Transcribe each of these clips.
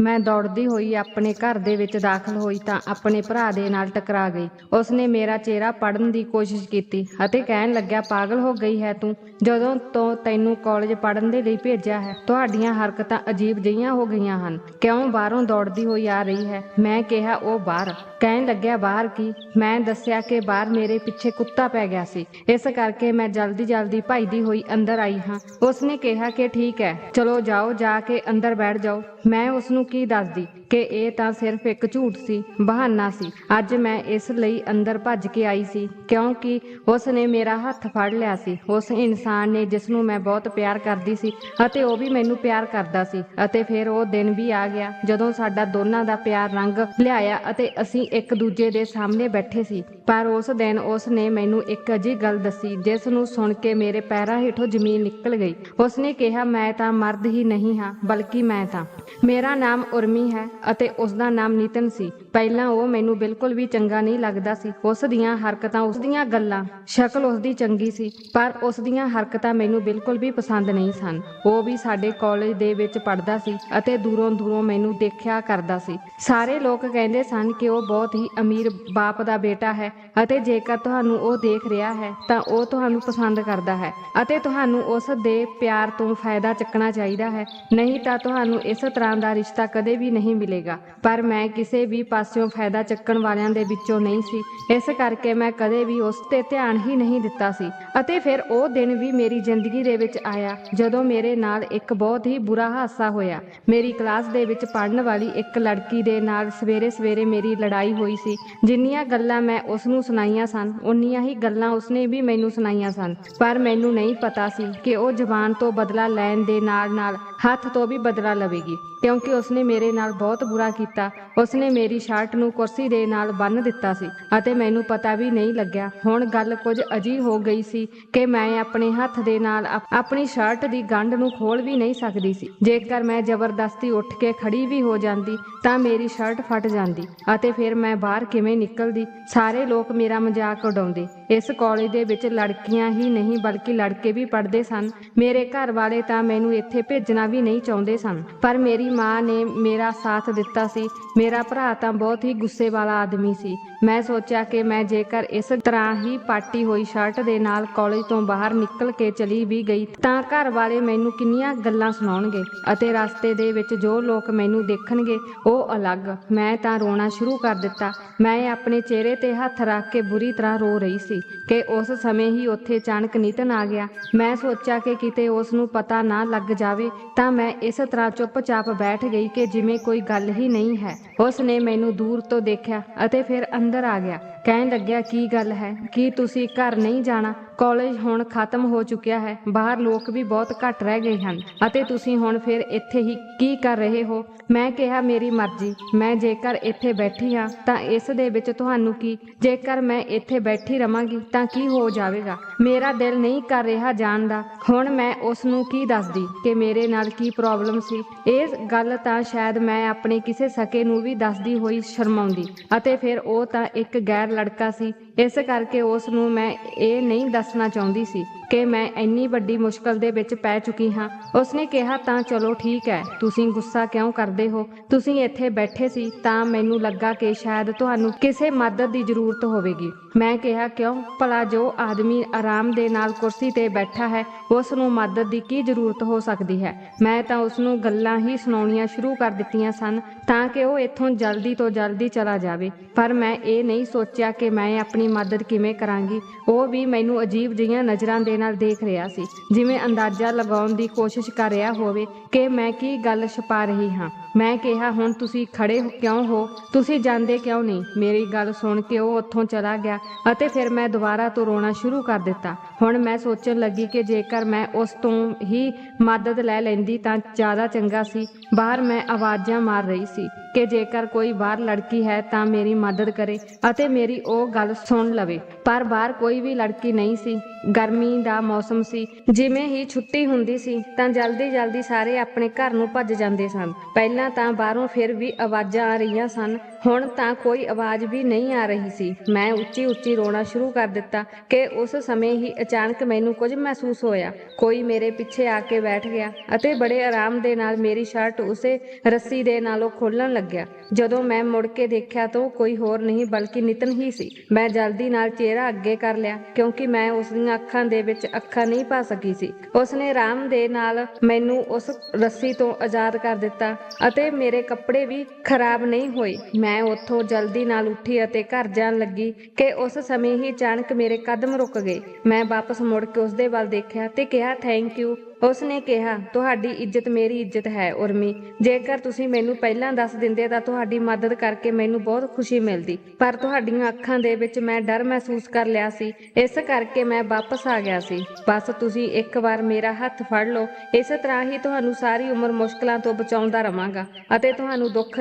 ਮੈਂ ਦੌੜਦੀ ਹੋਈ ਆਪਣੇ ਘਰ ਦੇ ਵਿੱਚ ਦਾਖਲ ਹੋਈ ਤਾਂ ਆਪਣੇ ਭਰਾ ਦੇ ਨਾਲ ਟਕਰਾ ਗਈ। ਉਸਨੇ ਮੇਰਾ ਚਿਹਰਾ ਪੜਨ ਦੀ ਕੋਸ਼ਿਸ਼ ਕੀਤੀ ਅਤੇ ਕਹਿਣ ਲੱਗਿਆ, ਪਾਗਲ ਹੋ ਗਈ ਹੈ ਤੂੰ। ਜਦੋਂ ਤੋਂ ਤੈਨੂੰ ਕਾਲਜ ਪੜਨ ਦੇ ਲਈ ਭੇਜਿਆ ਹੈ, ਤੁਹਾਡੀਆਂ ਹਰਕਤਾਂ ਅਜੀਬ ਜਿਹੀਆਂ ਹੋ ਗਈਆਂ ਹਨ। ਕਿਉਂ ਬਾਹਰੋਂ ਦੌੜਦੀ ਹੋਈ ਆ ਰਹੀ ਹੈ? ਮੈਂ ਕਿਹਾ, ਉਹ ਬਾਹਰ। ਕਹਿਣ ਲੱਗਿਆ, ਬਾਹਰ ਕੀ? ਮੈਂ ਦੱਸਿਆ ਕਿ ਬਾਹਰ ਮੇਰੇ ਪਿੱਛੇ ਕੁੱਤਾ ਪੈ ਗਿਆ ਸੀ। ਇਸ ਕਰਕੇ ਮੈਂ ਜਲਦੀ ਜਲਦੀ ਭੱਜਦੀ ਹੋਈ ਅੰਦਰ ਆਈ ਹਾਂ। ਉਸਨੇ ਕਿਹਾ ਕਿ, ਠੀਕ ਹੈ, ਚਲੋ ਜਾਓ, ਜਾ ਕੇ ਅੰਦਰ ਬੈਠ ਜਾਓ। ਮੈਂ ਉਸ ਨੂੰ ਕੀ ਦੱਸਦੀ? ਕਿ ਇਹ ਤਾਂ ਸਿਰਫ ਇੱਕ ਝੂਠ ਸੀ, ਬਹਾਨਾ ਸੀ। ਅੱਜ ਮੈਂ ਇਸ ਲਈ ਅੰਦਰ ਭੱਜ ਕੇ ਆਈ ਸੀ, ਕਿਉਂਕਿ ਉਸ ਨੇ ਮੇਰਾ ਹੱਥ ਫੜ ਲਿਆ ਸੀ। ਉਸ ਇਨਸਾਨ ਨੇ ਜਿਸ ਨੂੰ ਮੈਂ ਬਹੁਤ ਪਿਆਰ ਕਰਦੀ ਸੀ ਅਤੇ ਉਹ ਵੀ ਮੈਨੂੰ ਪਿਆਰ ਕਰਦਾ ਸੀ। ਅਤੇ ਫਿਰ ਉਹ ਦਿਨ ਵੀ ਆ ਗਿਆ, ਜਦੋਂ ਸਾਡਾ ਦੋਨਾਂ ਦਾ ਪਿਆਰ ਰੰਗ ਲਿਆਇਆ ਅਤੇ ਅਸੀਂ ਇੱਕ ਦੂਜੇ ਦੇ ਸਾਹਮਣੇ ਬੈਠੇ ਸੀ। ਪਰ ਉਸ ਦਿਨ ਉਸ ਨੇ ਮੈਨੂੰ ਇੱਕ ਅਜੀ ਗੱਲ ਦੱਸੀ, ਜਿਸ ਨੂੰ ਸੁਣ ਕੇ ਮੇਰੇ ਪੈਰਾਂ ਹੇਠੋਂ ਜ਼ਮੀਨ ਨਿਕਲ ਗਈ। ਉਸ ਨੇ ਕਿਹਾ, ਮੈਂ ਤਾਂ ਮਰਦ ਹੀ ਨਹੀਂ ਹਾਂ, ਬਲਕਿ ਮੈਂ ਤਾਂ। ਮੇਰਾ ਨਾਮ ਉਰਮੀ ਹੈ ਅਤੇ ਉਸ ਦਾ ਨਾਮ ਨਿਤਨ ਸੀ। ਪਹਿਲਾਂ ਉਹ ਮੈਨੂੰ ਬਿਲਕੁਲ ਵੀ ਚੰਗਾ ਨਹੀਂ ਲੱਗਦਾ ਸੀ। ਉਸ ਦੀਆਂ ਹਰਕਤਾਂ, ਉਸ ਦੀਆਂ ਗੱਲਾਂ, ਸ਼ਕਲ ਉਸ ਦੀ ਚੰਗੀ ਸੀ, ਪਰ ਉਸ ਦੀਆਂ ਹਰਕਤਾਂ ਮੈਨੂੰ ਬਿਲਕੁਲ ਵੀ ਪਸੰਦ ਨਹੀਂ ਸਨ। ਉਹ ਵੀ ਸਾਡੇ ਕਾਲਜ ਦੇ ਵਿੱਚ ਪੜ੍ਹਦਾ ਸੀ ਅਤੇ ਦੂਰੋਂ ਦੂਰੋਂ ਮੈਨੂੰ ਦੇਖਿਆ ਕਰਦਾ ਸੀ। ਸਾਰੇ ਲੋਕ ਕਹਿੰਦੇ ਸਨ ਕਿ ਉਹ ਬਹੁਤ ਹੀ ਅਮੀਰ ਬਾਪ ਦਾ ਬੇਟਾ ਹੈ। ਅਤੇ ਜੇਕਰ ਤੁਹਾਨੂੰ ਉਹ ਦੇਖ ਰਿਹਾ ਹੈ, ਤਾਂ ਉਹ ਤੁਹਾਨੂੰ ਪਸੰਦ ਕਰਦਾ ਹੈ ਅਤੇ ਤੁਹਾਨੂੰ ਉਸ ਦੇ ਪਿਆਰ ਤੋਂ ਫਾਇਦਾ ਚੱਕਣਾ ਚਾਹੀਦਾ ਹੈ। ਨਹੀਂ ਤਾਂ ਤੁਹਾਨੂੰ ਇਸ ਤਰ੍ਹਾਂ ਦਾ ਰਿਸ਼ਤਾ ਕਦੇ ਵੀ ਨਹੀਂ ਮਿਲੇਗਾ। ਪਰ ਮੈਂ ਕਿਸੇ ਵੀ ਪਾਸਿਓਂ ਫਾਇਦਾ ਚੱਕਣ ਵਾਲਿਆਂ ਦੇ ਵਿੱਚੋਂ ਨਹੀਂ ਸੀ। ਇਸ ਕਰਕੇ ਮੈਂ ਕਦੇ ਵੀ ਉਸ ਤੇ ਧਿਆਨ ਹੀ ਨਹੀਂ ਦਿੱਤਾ ਸੀ। ਅਤੇ ਫਿਰ ਉਹ ਦਿਨ ਵੀ ਮੇਰੀ ਜ਼ਿੰਦਗੀ ਦੇ ਵਿੱਚ ਆਇਆ, ਜਦੋਂ ਮੇਰੇ ਨਾਲ ਇੱਕ ਬਹੁਤ ਹੀ ਬੁਰਾ ਹਾਦਸਾ ਹੋਇਆ। ਮੇਰੀ ਕਲਾਸ ਦੇ ਵਿੱਚ ਪੜ੍ਹਨ ਵਾਲੀ ਇੱਕ ਲੜਕੀ ਦੇ ਨਾਲ ਸਵੇਰੇ ਸਵੇਰੇ ਮੇਰੀ ਲੜਾਈ ਹੋਈ ਸੀ। ਜਿੰਨੀਆਂ ਗੱਲਾਂ ਮੈਂ ਉਸ ਨੂੰ ਸੁਣਾਈਆਂ ਸਨ। ਉਨੀਆਂ ਹੀ ਗੱਲਾਂ ਉਸਨੇ ਵੀ ਮੈਨੂੰ ਸੁਣਾਈਆਂ ਸਨ। ਪਰ ਮੈਨੂੰ ਨਹੀਂ ਪਤਾ ਸੀ ਕਿ ਉਹ ਜ਼ਬਾਨ ਤੋਂ ਬਦਲਾ ਲੈਣ ਦੇ ਨਾਲ ਨਾਲ ਹੱਥ ਤੋਂ ਵੀ ਬਦਲਾ ਲਵੇਗੀ। ਕਿਉਂਕਿ ਉਸਨੇ ਮੇਰੇ ਨਾਲ ਬਹੁਤ ਬੁਰਾ ਕੀਤਾ। ਉਸਨੇ ਮੇਰੀ ਸ਼ਰਟ ਨੂੰ ਕੁਰਸੀ ਦੇ ਨਾਲ ਬੰਨ੍ਹ ਦਿੱਤਾ ਸੀ ਅਤੇ ਮੈਨੂੰ ਪਤਾ ਵੀ ਨਹੀਂ ਲੱਗਿਆ। ਹੁਣ ਗੱਲ ਕੁਝ ਅਜੀ ਹੋ ਗਈ ਸੀ ਕਿ ਮੈਂ ਆਪਣੇ ਹੱਥ ਦੇ ਨਾਲ ਆਪਣੀ ਸ਼ਰਟ ਦੀ ਗੰਢ ਨੂੰ ਖੋਲ ਵੀ ਨਹੀਂ ਸਕਦੀ ਸੀ। ਜੇਕਰ ਮੈਂ ਜ਼ਬਰਦਸਤੀ ਉੱਠ ਕੇ ਖੜੀ ਵੀ ਹੋ ਜਾਂਦੀ ਤਾਂ ਮੇਰੀ ਸ਼ਰਟ ਫਟ ਜਾਂਦੀ ਅਤੇ ਫਿਰ ਮੈਂ ਬਾਹਰ ਕਿਵੇਂ ਨਿਕਲਦੀ? ਸਾਰੇ ਲੋਕ ਮੇਰਾ ਮਜ਼ਾਕ ਉਡਾਉਂਦੇ। ਇਸ ਕਾਲਜ ਦੇ ਵਿੱਚ ਲੜਕੀਆਂ ਹੀ ਨਹੀਂ ਬਲਕਿ ਲੜਕੇ ਵੀ ਪੜ੍ਹਦੇ ਸਨ। ਮੇਰੇ ਘਰ ਵਾਲੇ ਤਾਂ ਮੈਨੂੰ ਇੱਥੇ ਭੇਜਣਾ ਵੀ ਨਹੀਂ ਚਾਹੁੰਦੇ ਸਨ। ਪਰ ਮੇਰੀ ਮਾਂ ਨੇ ਮੇਰਾ ਸਾਥ ਦਿੱਤਾ ਸੀ। ਮੇਰਾ ਭਰਾ ਤਾਂ ਬਹੁਤ ਹੀ ਗੁੱਸੇ ਵਾਲਾ ਆਦਮੀ ਸੀ। ਮੈਂ ਸੋਚਿਆ ਕਿ ਮੈਂ ਜੇਕਰ ਇਸ ਤਰ੍ਹਾਂ ਹੀ ਪਾਟੀ ਹੋਈ ਸ਼ਰਟ ਦੇ ਨਾਲ ਕਾਲਜ ਤੋਂ ਬਾਹਰ ਨਿਕਲ ਕੇ ਚਲੀ ਵੀ ਗਈ ਤਾਂ ਘਰ ਵਾਲੇ ਮੈਨੂੰ ਕਿੰਨੀਆਂ ਗੱਲਾਂ ਸੁਣਾਉਣਗੇ ਅਤੇ ਰਸਤੇ ਦੇ ਵਿੱਚ ਜੋ ਲੋਕ ਮੈਨੂੰ ਦੇਖਣਗੇ, ਉਹ ਅਲੱਗ। ਮੈਂ ਤਾਂ ਰੋਣਾ ਸ਼ੁਰੂ ਕਰ ਦਿੱਤਾ। ਮੈਂ ਆਪਣੇ ਚਿਹਰੇ ਤੇ ਹੱਥ ਰੱਖ ਕੇ ਬੁਰੀ ਤਰ੍ਹਾਂ ਰੋ ਰਹੀ ਸੀ। ਕਿ ਉਸ ਸਮੇਂ ਹੀ ਉੱਥੇ ਅਚਾਨਕ ਨਿਤਨ ਆ ਗਿਆ। ਮੈਂ ਸੋਚਿਆ ਕਿ ਕਿਤੇ ਉਸ ਨੂੰ ਪਤਾ ਨਾ ਲੱਗ ਜਾਵੇ, ਤਾਂ ਮੈਂ ਇਸ ਤਰ੍ਹਾਂ ਚੁੱਪਚਾਪ ਬੈਠ ਗਈ ਕਿ ਜਿਵੇਂ ਕੋਈ ਗੱਲ ਹੀ ਨਹੀਂ ਹੈ। ਉਸ ਨੇ ਮੈਨੂੰ ਦੂਰ ਤੋਂ ਦੇਖਿਆ ਅਤੇ ਫਿਰ ਅੰਦਰ ਆ ਗਿਆ। ਕਹਿਣ ਲੱਗਿਆ, ਕੀ ਗੱਲ ਹੈ? ਕੀ ਤੁਸੀਂ ਘਰ ਨਹੀਂ ਜਾਣਾ? ਕਾਲਜ ਹੁਣ ਖਤਮ ਹੋ ਚੁੱਕਿਆ ਹੈ। ਬਾਹਰ ਲੋਕ ਵੀ ਬਹੁਤ ਘੱਟ ਰਹਿ ਗਏ ਹਨ। ਅਤੇ ਤੁਸੀਂ ਹੁਣ ਫਿਰ ਇੱਥੇ ਹੀ ਕੀ ਕਰ ਰਹੇ ਹੋ? ਮੈਂ ਕਿਹਾ, ਮੇਰੀ ਮਰਜ਼ੀ। ਮੈਂ ਜੇਕਰ ਇੱਥੇ ਬੈਠੀ ਹਾਂ, ਤਾਂ ਇਸ ਦੇ ਵਿੱਚ ਤੁਹਾਨੂੰ ਕੀ? ਜੇਕਰ ਮੈਂ ਇੱਥੇ ਬੈਠੀ ਰਵਾਂਗੀ, ਤਾਂ ਕੀ ਹੋ ਜਾਵੇਗਾ? ਮੇਰਾ ਦਿਲ ਨਹੀਂ ਕਰ ਰਿਹਾ ਜਾਣ ਦਾ। ਹੁਣ ਮੈਂ ਉਸ ਨੂੰ ਕੀ ਦੱਸਦੀ ਕਿ ਮੇਰੇ ਨਾਲ ਕੀ ਪ੍ਰੋਬਲਮ ਸੀ? ਇਹ ਗੱਲ ਤਾਂ ਸ਼ਾਇਦ ਮੈਂ ਆਪਣੇ ਕਿਸੇ ਸਕੇ ਨੂੰ ਵੀ ਦੱਸਦੀ ਹੋਈ ਸ਼ਰਮਾਉਂਦੀ। ਅਤੇ ਫਿਰ ਉਹ ਤਾਂ ਇੱਕ ਗੈਰ ਲੜਕਾ ਸੀ। ਇਸ ਕਰਕੇ ਉਸ ਨੂੰ ਮੈਂ ਇਹ ਨਹੀਂ ਦੱਸਣਾ ਚਾਹੁੰਦੀ ਸੀ ਕਿ ਮੈਂ ਇੰਨੀ ਵੱਡੀ ਮੁਸ਼ਕਲ ਦੇ ਵਿੱਚ ਪੈ ਚੁੱਕੀ ਹਾਂ। ਉਸਨੇ ਕਿਹਾ, ਤਾਂ ਚਲੋ ਠੀਕ ਹੈ, ਤੁਸੀਂ ਗੁੱਸਾ ਕਿਉਂ ਕਰਦੇ ਹੋ? ਤੁਸੀਂ ਇੱਥੇ ਬੈਠੇ ਸੀ, ਤਾਂ ਮੈਨੂੰ ਲੱਗਾ ਕਿ ਸ਼ਾਇਦ ਤੁਹਾਨੂੰ ਕਿਸੇ ਮਦਦ ਦੀ ਜ਼ਰੂਰਤ ਹੋਵੇਗੀ। ਮੈਂ ਕਿਹਾ, ਕਿਉਂ? ਭਲਾ ਜੋ ਆਦਮੀ ਆਰਾਮ ਦੇ ਨਾਲ ਕੁਰਸੀ ਤੇ ਬੈਠਾ ਹੈ, ਉਸ ਨੂੰ ਮਦਦ ਦੀ ਕੀ ਜ਼ਰੂਰਤ ਹੋ ਸਕਦੀ ਹੈ? ਮੈਂ ਤਾਂ ਉਸ ਨੂੰ ਗੱਲਾਂ ਹੀ ਸੁਣਾਉਣੀਆਂ ਸ਼ੁਰੂ ਕਰ ਦਿੱਤੀਆਂ ਸਨ। ਤਾਂ ਕਿ ਉਹ ਇੱਥੋਂ ਜਲਦੀ ਤੋਂ ਜਲਦੀ ਚਲਾ ਜਾਵੇ। ਪਰ ਮੈਂ ਇਹ ਨਹੀਂ ਸੋਚਿਆ ਕਿ ਮੈਂ ਆਪਣੀ ਮਦਦ ਕਿਵੇਂ ਕਰਾਂਗੀ। ਉਹ ਵੀ ਮੈਨੂੰ ਅਜੀਬ ਜਿਹੀਆਂ ਨਜ਼ਰਾਂ ਦੇ ਨਾਲ ਦੇਖ ਰਿਹਾ ਸੀ, ਜਿਵੇਂ ਅੰਦਾਜ਼ਾ ਲਗਾਉਣ ਦੀ ਕੋਸ਼ਿਸ਼ ਕਰ ਰਿਹਾ ਹੋਵੇ ਕਿ ਮੈਂ ਕੀ ਗੱਲ ਛਪਾ ਰਹੀ ਹਾਂ। ਮੈਂ ਕਿਹਾ, ਹੁਣ ਤੁਸੀਂ ਖੜੇ ਕਿਉਂ ਹੋ? ਤੁਸੀਂ ਜਾਂਦੇ ਕਿਉਂ ਨਹੀਂ? ਮੇਰੀ ਗੱਲ ਸੁਣ ਕੇ ਉਹ ਉੱਥੋਂ ਚਲਾ ਗਿਆ ਅਤੇ ਫਿਰ ਮੈਂ ਦੁਬਾਰਾ ਤੋਂ ਰੋਣਾ ਸ਼ੁਰੂ ਕਰ ਦਿੱਤਾ। ਹੁਣ ਮੈਂ ਸੋਚਣ ਲੱਗੀ ਕਿ ਜੇਕਰ ਮੈਂ ਉਸ ਤੋਂ ਹੀ ਮਦਦ ਲੈ ਲੈਂਦੀ ਤਾਂ ਜ਼ਿਆਦਾ ਚੰਗਾ ਸੀ। ਬਾਹਰ ਮੈਂ ਆਵਾਜ਼ਾਂ ਮਾਰ ਰਹੀ ਸੀ ਕਿ ਜੇਕਰ ਕੋਈ ਬਾਹਰ ਲੜਕੀ ਹੈ ਤਾਂ ਮੇਰੀ ਮਦਦ ਕਰੇ ਅਤੇ ਮੇਰੀ ਉਹ ਗੱਲ ਸੁਣ ਲਵੇ। ਪਰ ਬਾਹਰ ਕੋਈ ਵੀ ਲੜਕੀ ਨਹੀਂ ਸੀ। ਗਰਮੀ ਦਾ ਮੌਸਮ ਸੀ। ਜਿਵੇਂ ਹੀ ਛੁੱਟੀ ਹੁੰਦੀ ਸੀ, ਤਾਂ ਜਲਦੀ ਜਲਦੀ ਸਾਰੇ ਆਪਣੇ ਘਰ ਨੂੰ ਭੱਜ ਜਾਂਦੇ ਸਨ। ਪਹਿਲਾਂ ਤਾਂ ਬਾਹਰੋਂ ਫਿਰ ਵੀ ਆਵਾਜ਼ਾਂ ਆ ਰਹੀਆਂ ਸਨ। ਹੁਣ ਤਾਂ ਕੋਈ ਆਵਾਜ਼ ਵੀ ਨਹੀਂ ਆ ਰਹੀ ਸੀ। ਮੈਂ ਉੱਚੀ ਉੱਚੀ ਰੋਣਾ ਸ਼ੁਰੂ ਕਰ ਦਿੱਤਾ ਕਿ ਉਸ ਸਮੇਂ ਹੀ ਅਚਾਨਕ ਮੈਨੂੰ ਕੁਝ ਮਹਿਸੂਸ ਹੋਇਆ। ਕੋਈ ਮੇਰੇ ਪਿੱਛੇ ਆ ਕੇ ਬੈਠ ਗਿਆ ਅਤੇ ਬੜੇ ਆਰਾਮ ਦੇ ਨਾਲ ਮੇਰੀ ਸ਼ਰਟ ਉਸੇ ਰੱਸੀ ਦੇ ਨਾਲੋਂ ਖੋਲਣ ਲੱਗਿਆ। ਜਦੋਂ ਮੈਂ ਮੁੜ ਕੇ ਦੇਖਿਆ ਤਾਂ ਕੋਈ ਹੋਰ ਨਹੀਂ ਬਲਕਿ ਨਿਤਨ ਹੀ ਸੀ। ਮੈਂ ਜਲਦੀ ਨਾਲ ਚਿਹਰਾ ਅੱਗੇ ਕਰ ਲਿਆ ਕਿਉਂਕਿ ਮੈਂ ਉਸ ਦੀਆਂ ਅੱਖਾਂ ਦੇ ਵਿੱਚ ਅੱਖਾਂ ਨਹੀਂ ਪਾ ਸਕੀ ਸੀ। ਉਸਨੇ ਆਰਾਮ ਦੇ ਨਾਲ ਮੈਨੂੰ ਉਸ ਰੱਸੀ ਤੋਂ ਆਜ਼ਾਦ ਕਰ ਦਿੱਤਾ ਅਤੇ ਮੇਰੇ ਕੱਪੜੇ ਵੀ ਖਰਾਬ ਨਹੀਂ ਹੋਏ। ਮੈਂ ਉੱਥੋਂ ਜਲਦੀ ਨਾਲ ਉੱਠੀ ਅਤੇ ਘਰ ਜਾਣ ਲੱਗੀ ਕਿ ਉਸ ਸਮੇਂ ਹੀ ਅਚਾਨਕ ਮੇਰੇ ਕਦਮ ਰੁਕ ਗਏ। ਮੈਂ ਵਾਪਸ ਮੁੜ ਕੇ ਉਸਦੇ ਵੱਲ ਦੇਖਿਆ ਤੇ ਕਿਹਾ ਥੈਂਕ ਯੂ ਉਸਨੇ ਕਿਹਾ, ਤੁਹਾਡੀ ਇੱਜ਼ਤ ਮੇਰੀ ਇੱਜ਼ਤ ਹੈ ਉਰਮੀ। ਜੇਕਰ ਤੁਸੀਂ ਮੈਨੂੰ ਪਹਿਲਾਂ ਦੱਸ ਦਿੰਦੇ ਤਾਂ ਤੁਹਾਡੀ ਮਦਦ ਕਰਕੇ ਮੈਨੂੰ ਬਹੁਤ ਖੁਸ਼ੀ ਮਿਲਦੀ। ਪਰ ਤੁਹਾਡੀਆਂ ਅੱਖਾਂ ਦੇ ਵਿੱਚ ਮੈਂ ਡਰ ਮਹਿਸੂਸ ਕਰ ਲਿਆ ਸੀ। ਇਸ ਕਰਕੇ ਮੈਂ ਵਾਪਸ ਆ ਗਿਆ ਸੀ। ਬਸ ਤੁਸੀਂ ਇੱਕ ਵਾਰ ਮੇਰਾ ਹੱਥ ਫੜ ਲਓ। ਇਸ ਤਰ੍ਹਾਂ ਹੀ ਤੁਹਾਨੂੰ ਸਾਰੀ ਉਮਰ ਮੁਸ਼ਕਲਾਂ ਤੋਂ ਬਚਾਉਂਦਾ ਰਵਾਂਗਾ ਅਤੇ ਤੁਹਾਨੂੰ ਦੁੱਖ